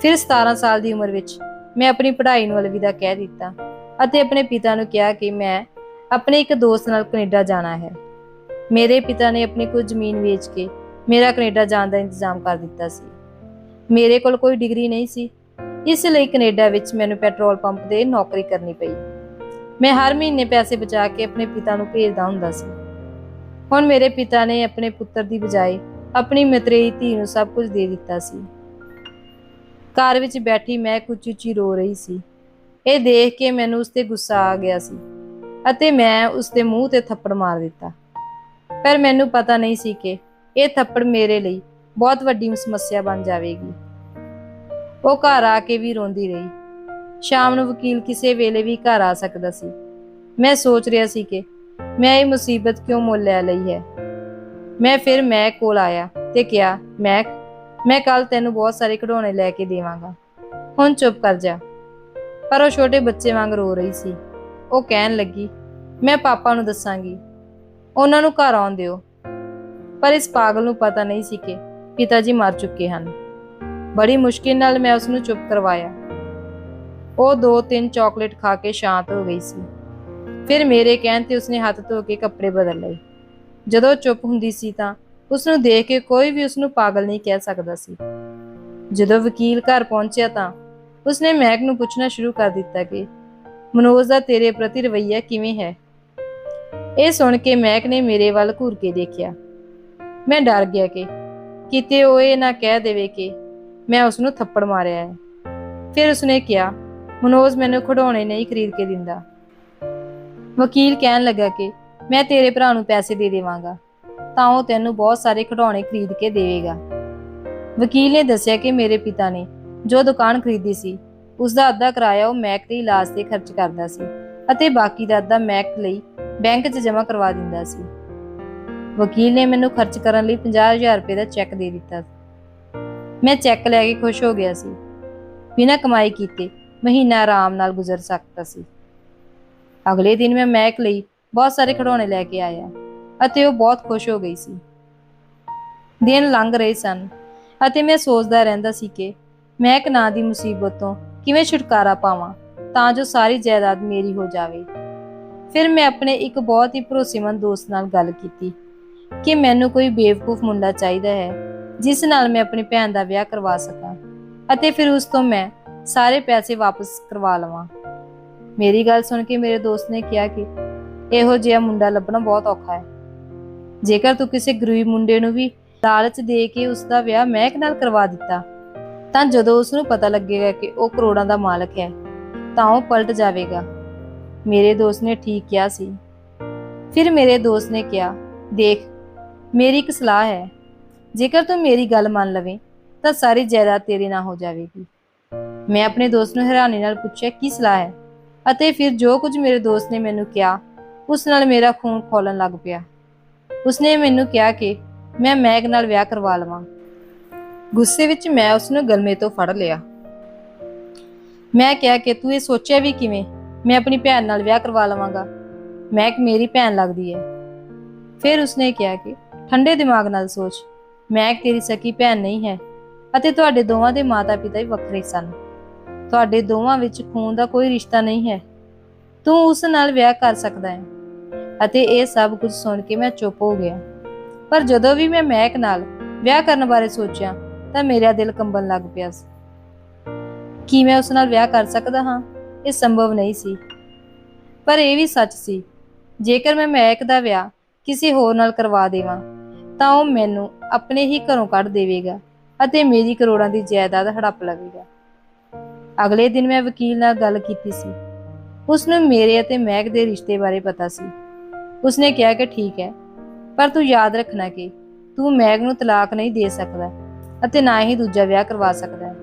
ਫਿਰ 17 ਸਾਲ ਦੀ ਉਮਰ ਵਿੱਚ ਮੈਂ ਆਪਣੀ ਪੜ੍ਹਾਈ ਨੂੰ ਅਲਵਿਦਾ ਕਹਿ ਦਿੱਤਾ ਅਤੇ ਆਪਣੇ ਪਿਤਾ ਨੂੰ ਕਿਹਾ ਕਿ ਮੈਂ ਆਪਣੇ ਇੱਕ ਦੋਸਤ ਨਾਲ ਕੈਨੇਡਾ ਜਾਣਾ ਹੈ। ਮੇਰੇ ਪਿਤਾ ਨੇ ਆਪਣੀ ਕੁਝ ਜ਼ਮੀਨ ਵੇਚ ਕੇ ਮੇਰਾ ਕੈਨੇਡਾ ਜਾਣ ਦਾ ਇੰਤਜ਼ਾਮ ਕਰ ਦਿੱਤਾ ਸੀ। ਮੇਰੇ ਕੋਲ ਕੋਈ ਡਿਗਰੀ ਨਹੀਂ ਸੀ। ਇਸ ਲਈ ਕੈਨੇਡਾ ਵਿੱਚ ਮੈਨੂੰ ਪੈਟਰੋਲ ਪੰਪ ਦੇ ਨੌਕਰੀ ਕਰਨੀ ਪਈ। ਮੈਂ ਹਰ ਮਹੀਨੇ ਪੈਸੇ ਬਚਾ ਕੇ ਆਪਣੇ ਪਿਤਾ ਨੂੰ ਭੇਜਦਾ ਹੁੰਦਾ ਸੀ। ਹੁਣ ਮੇਰੇ ਪਿਤਾ ਨੇ ਆਪਣੇ ਪੁੱਤਰ ਦੀ ਬਜਾਏ ਆਪਣੀ ਮਤਰੇਈ ਧੀ ਨੂੰ ਸਭ ਕੁਝ ਦੇ ਦਿੱਤਾ ਸੀ। ਕਾਰ ਵਿੱਚ ਬੈਠੀ ਮੈਂ ਕੁਝ ਉੱਚੀ ਰੋ ਰਹੀ ਸੀ। ਇਹ ਦੇਖ ਕੇ ਮੈਨੂੰ ਉਸ ਤੇ ਗੁੱਸਾ ਆ ਗਿਆ ਸੀ ਅਤੇ ਮੈਂ ਉਸ ਦੇ ਮੂੰਹ ਤੇ ਥੱਪੜ ਮਾਰ ਦਿੱਤਾ। ਪਰ ਮੈਨੂੰ ਪਤਾ ਨਹੀਂ ਸੀ ਕਿ ਇਹ ਥੱਪੜ ਮੇਰੇ ਲਈ ਬਹੁਤ ਵੱਡੀ ਸਮੱਸਿਆ ਬਣ ਜਾਵੇਗੀ। ਉਹ ਘਰ ਆ ਕੇ ਵੀ ਰੋਂਦੀ ਰਹੀ। ਸ਼ਾਮ ਨੂੰ ਵਕੀਲ ਕਿਸੇ ਵੇਲੇ ਵੀ ਘਰ ਆ ਸਕਦਾ ਸੀ। ਮੈਂ ਸੋਚ ਰਿਹਾ ਸੀ ਕਿ ਮੈਂ ਇਹ ਮੁਸੀਬਤ ਕਿਉਂ ਮੁੱਲ ਲੈ ਲਈ ਹੈ? ਮੈਂ ਫਿਰ ਮੈਂ ਕੋਲ ਆਇਆ ਤੇ ਕਿਹਾ, ਮੈਂ ਮੈਂ ਕੱਲ ਤੈਨੂੰ ਬਹੁਤ ਸਾਰੇ ਖਿਡੌਣੇ ਲੈ ਕੇ ਦੇਵਾਂਗਾ। ਹੁਣ ਚੁੱਪ ਕਰ ਜਾ। ਪਰ ਉਹ ਛੋਟੇ ਬੱਚੇ ਵਾਂਗ ਰੋ ਰਹੀ ਸੀ। ਉਹ ਕਹਿਣ ਲੱਗੀ, ਮੈਂ ਪਾਪਾ ਨੂੰ ਦੱਸਾਂਗੀ। ਉਹਨਾਂ ਨੂੰ ਘਰ ਆਉਣ ਦਿਓ। ਪਰ ਇਸ ਪਾਗਲ ਨੂੰ ਪਤਾ ਨਹੀਂ ਸੀ ਕਿ ਪਿਤਾ ਜੀ ਮਰ ਚੁੱਕੇ ਹਨ। ਬੜੀ ਮੁਸ਼ਕਿਲ ਨਾਲ ਮੈਂ ਉਸ ਨੂੰ ਚੁੱਪ ਕਰਵਾਇਆ। ਉਹ ਦੋ ਤਿੰਨ ਚਾਕਲੇਟ ਖਾ ਕੇ ਸ਼ਾਂਤ ਹੋ ਗਈ ਸੀ। ਫਿਰ ਮੇਰੇ ਕਹਿਣ ਤੇ ਉਸਨੇ ਹੱਥ ਧੋ ਕੇ ਕੱਪੜੇ ਬਦਲ ਲਏ। ਜਦੋਂ ਚੁੱਪ ਹੁੰਦੀ ਸੀ ਤਾਂ ਉਸ ਨੂੰ ਦੇਖ ਕੇ ਕੋਈ ਵੀ ਉਸ ਨੂੰ ਪਾਗਲ ਨਹੀਂ ਕਹਿ ਸਕਦਾ ਸੀ। ਜਦੋਂ ਵਕੀਲ ਘਰ ਪਹੁੰਚਿਆ ਤਾਂ ਉਸਨੇ ਮੈਕ ਨੂੰ ਪੁੱਛਣਾ ਸ਼ੁਰੂ ਕਰ ਦਿੱਤਾ ਕਿ, ਮਨੋਜ ਦਾ ਤੇਰੇ ਪ੍ਰਤੀ ਰਵੱਈਆ ਕਿਵੇਂ ਹੈ? ਇਹ ਸੁਣ ਕੇ ਮੈਕ ਨੇ ਮੇਰੇ ਵੱਲ ਘੂਰ ਕੇ ਦੇਖਿਆ। ਮੈਂ ਡਰ ਗਿਆ ਕਿ ਕਿਤੇ ਉਹ ਇਹ ਨਾ ਕਹਿ ਦੇਵੇ ਕਿ ਮੈਂ ਉਸ ਨੂੰ ਥੱਪੜ ਮਾਰਿਆ ਹੈ। ਫਿਰ ਉਸਨੇ ਕਿਹਾ, ਮਨੋਜ ਮੈਨੂੰ ਖਿਡੌਣੇ ਨਹੀਂ ਖਰੀਦ ਕੇ ਦਿੰਦਾ। ਵਕੀਲ ਕਹਿਣ ਲੱਗਾ ਕਿ ਮੈਂ ਤੇਰੇ ਭਰਾ ਨੂੰ ਪੈਸੇ ਦੇ ਦੇਵਾਂਗਾ, ਤਾਂ ਉਹ ਤੈਨੂੰ ਬਹੁਤ ਸਾਰੇ ਖਿਡੌਣੇ ਖਰੀਦ ਕੇ ਦੇਵੇਗਾ। ਵਕੀਲ ਨੇ ਦੱਸਿਆ ਕਿ ਮੇਰੇ ਪਿਤਾ ਨੇ ਜੋ ਦੁਕਾਨ ਖਰੀਦੀ ਸੀ ਉਸ ਦਾ ਅੱਧਾ ਕਿਰਾਇਆ ਉਹ ਮੈਕ ਦੇ ਇਲਾਜ ਤੇ ਖਰਚ ਕਰਦਾ ਸੀ ਅਤੇ ਬਾਕੀ ਦਾ ਅੱਧਾ ਮੈਕ ਲਈ ਬੈਂਕ 'ਚ ਜਮ੍ਹਾਂ ਕਰਵਾ ਦਿੰਦਾ ਸੀ। ਵਕੀਲ ਨੇ ਮੈਨੂੰ ਖਰਚ ਕਰਨ ਲਈ 50000 ਰੁਪਏ ਦਾ ਚੈੱਕ ਦੇ ਦਿੱਤਾ। ਮੈਂ ਚੈੱਕ ਲੈ ਕੇ ਖੁਸ਼ ਹੋ ਗਿਆ ਸੀ। ਬਿਨਾਂ ਕਮਾਈ ਕੀਤੇ ਮਹੀਨਾ ਆਰਾਮ ਨਾਲ ਗੁਜ਼ਰ ਸਕਦਾ ਸੀ। ਅਗਲੇ ਦਿਨ ਮੈਂ ਮੈਕ ਲਈ ਬਹੁਤ ਸਾਰੇ ਖਿਡੌਣੇ ਲੈ ਕੇ ਆਇਆ ਅਤੇ ਉਹ ਬਹੁਤ ਖੁਸ਼ ਹੋ ਗਈ ਸੀ। ਦਿਨ ਲੰਘ ਰਹੇ ਸਨ ਅਤੇ ਮੈਂ ਸੋਚਦਾ ਰਹਿੰਦਾ ਸੀ ਕਿ ਮੈਂ ਇੱਕ ਨਾਂ ਦੀ ਮੁਸੀਬਤ ਤੋਂ ਕਿਵੇਂ ਛੁਟਕਾਰਾ ਪਾਵਾਂ ਤਾਂ ਜੋ ਸਾਰੀ ਜਾਇਦਾਦ ਮੇਰੀ ਹੋ ਜਾਵੇ। ਫਿਰ ਮੈਂ ਆਪਣੇ ਇੱਕ ਬਹੁਤ ਹੀ ਭਰੋਸੇਮੰਦ ਦੋਸਤ ਨਾਲ ਗੱਲ ਕੀਤੀ ਕਿ ਮੈਨੂੰ ਕੋਈ ਬੇਵਕੂਫ ਮੁੰਡਾ ਚਾਹੀਦਾ ਹੈ ਜਿਸ ਨਾਲ ਮੈਂ ਆਪਣੀ ਭੈਣ ਦਾ ਵਿਆਹ ਕਰਵਾ ਸਕਾਂ ਅਤੇ ਫਿਰ ਉਸ ਤੋਂ ਮੈਂ ਸਾਰੇ ਪੈਸੇ ਵਾਪਸ ਕਰਵਾ ਲਵਾਂ। ਮੇਰੀ ਗੱਲ ਸੁਣ ਕੇ ਮੇਰੇ ਦੋਸਤ ਨੇ ਕਿਹਾ ਕਿ ਇਹੋ ਜਿਹਾ ਮੁੰਡਾ ਲੱਭਣਾ ਬਹੁਤ ਔਖਾ ਹੈ। ਜੇਕਰ ਤੂੰ ਕਿਸੇ ਗਰੀਬ ਮੁੰਡੇ ਨੂੰ ਵੀ ਲਾਲਚ ਦੇ ਕੇ ਉਸ ਦਾ ਵਿਆਹ ਮਹਿਕ ਨਾਲ ਕਰਵਾ ਦਿੱਤਾ, ਤਾਂ ਜਦੋਂ ਉਸ ਨੂੰ ਪਤਾ ਲੱਗੇਗਾ ਕਿ ਉਹ ਕਰੋੜਾਂ ਦਾ ਮਾਲਕ ਹੈ, ਤਾਂ ਉਹ ਪਲਟ ਜਾਵੇਗਾ। ਮੇਰੇ ਦੋਸਤ ਨੇ ਠੀਕ ਕਿਹਾ ਸੀ। ਫਿਰ ਮੇਰੇ ਦੋਸਤ ਨੇ ਕਿਹਾ, ਦੇਖ, ਮੇਰੀ ਇੱਕ ਸਲਾਹ ਹੈ। ਜੇਕਰ ਤੂੰ ਮੇਰੀ ਗੱਲ ਮੰਨ ਲਵੇਂ, ਤਾਂ ਸਾਰੀ ਜਾਇਦਾਦ ਤੇਰੇ ਨਾਲ ਹੋ ਜਾਵੇਗੀ। ਮੈਂ ਆਪਣੇ ਦੋਸਤ ਨੂੰ ਹੈਰਾਨੀ ਨਾਲ ਪੁੱਛਿਆ, ਕੀ ਸਲਾਹ ਹੈ? ਅਤੇ ਫਿਰ ਜੋ ਕੁਝ ਮੇਰੇ ਦੋਸਤ ਨੇ ਮੈਨੂੰ ਕਿਹਾ, ਉਸ ਨਾਲ ਮੇਰਾ ਖੂਨ ਖੋਲਣ ਲੱਗ ਪਿਆ। ਉਸਨੇ ਮੈਨੂੰ ਕਿਹਾ ਕਿ ਮੈਂ ਮੈਗ ਨਾਲ ਵਿਆਹ ਕਰਵਾ ਲਵਾਂ। ਗੁੱਸੇ ਵਿੱਚ ਮੈਂ ਉਸ ਨੂੰ ਗਲਮੇ ਤੋਂ ਫੜ ਲਿਆ। ਮੈਂ ਕਿਹਾ ਕਿ ਤੂੰ ਇਹ ਸੋਚਿਆ ਵੀ ਕਿਵੇਂ? ਮੈਂ ਆਪਣੀ ਭੈਣ ਨਾਲ ਵਿਆਹ ਕਰਵਾ ਲਵਾਂਗਾ। ਮੈਂ ਮੇਰੀ ਭੈਣ ਲੱਗਦੀ ਹੈ। ਫਿਰ ਉਸਨੇ ਕਿਹਾ ਕਿ ਠੰਡੇ ਦਿਮਾਗ ਨਾਲ ਸੋਚ, ਮੈਂ ਇੱਕ ਤੇਰੀ ਸਕੀ ਭੈਣ ਨਹੀਂ ਹੈ, ਅਤੇ ਤੁਹਾਡੇ ਦੋਵਾਂ ਦੇ ਮਾਤਾ-ਪਿਤਾ ਹੀ ਵੱਖਰੇ ਸਨ। ਤੁਹਾਡੇ ਦੋਵਾਂ ਵਿੱਚ ਖੂਨ ਦਾ ਕੋਈ ਰਿਸ਼ਤਾ ਨਹੀਂ ਹੈ। ਤੂੰ ਉਸ ਨਾਲ ਵਿਆਹ ਕਰ ਸਕਦਾ ਹੈ ਅਤੇ ਇਹ ਸਭ ਕੁਝ ਸੁਣ ਕੇ ਮੈਂ ਚੁੱਪ ਹੋ ਗਿਆ। ਪਰ ਜਦੋਂ ਵੀ ਮੈਂ ਮਹਿਕ ਨਾਲ ਵਿਆਹ ਕਰਨ ਬਾਰੇ ਸੋਚਿਆ, ਤਾਂ ਮੇਰਾ ਦਿਲ ਕੰਬਣ ਲੱਗ ਪਿਆ ਸੀ। ਕੀ ਮੈਂ ਉਸ ਨਾਲ ਵਿਆਹ ਕਰ ਸਕਦਾ ਹਾਂ? ਇਹ ਸੰਭਵ ਨਹੀਂ ਸੀ। ਪਰ ਇਹ ਵੀ ਸੱਚ ਸੀ, ਜੇਕਰ ਮੈਂ ਮਹਿਕ ਦਾ ਵਿਆਹ ਕਿਸੇ ਹੋਰ ਨਾਲ ਕਰਵਾ ਦੇਵਾਂ, ਤਾਂ ਉਹ ਮੈਨੂੰ ਆਪਣੇ ਹੀ ਘਰੋਂ ਕੱਢ ਦੇਵੇਗਾ ਅਤੇ ਮੇਰੀ ਕਰੋੜਾਂ ਦੀ ਜਾਇਦਾਦ ਹੜੱਪ ਲਵੇਗਾ। ਅਗਲੇ ਦਿਨ ਮੈਂ ਵਕੀਲ ਨਾਲ ਗੱਲ ਕੀਤੀ ਸੀ। ਉਸ ਨੂੰ ਮੇਰੇ ਅਤੇ ਮਹਿਕ ਦੇ ਰਿਸ਼ਤੇ ਬਾਰੇ ਪਤਾ ਸੀ। ਉਸਨੇ ਕਿਹਾ ਕਿ ਠੀਕ ਹੈ, ਪਰ ਤੂੰ ਯਾਦ ਰੱਖਣਾ ਕਿ ਤੂੰ ਮੈਗ ਨੂੰ ਤਲਾਕ ਨਹੀਂ ਦੇ ਸਕਦਾ ਅਤੇ ਨਾ ਹੀ ਦੂਜਾ ਵਿਆਹ ਕਰਵਾ ਸਕਦਾ।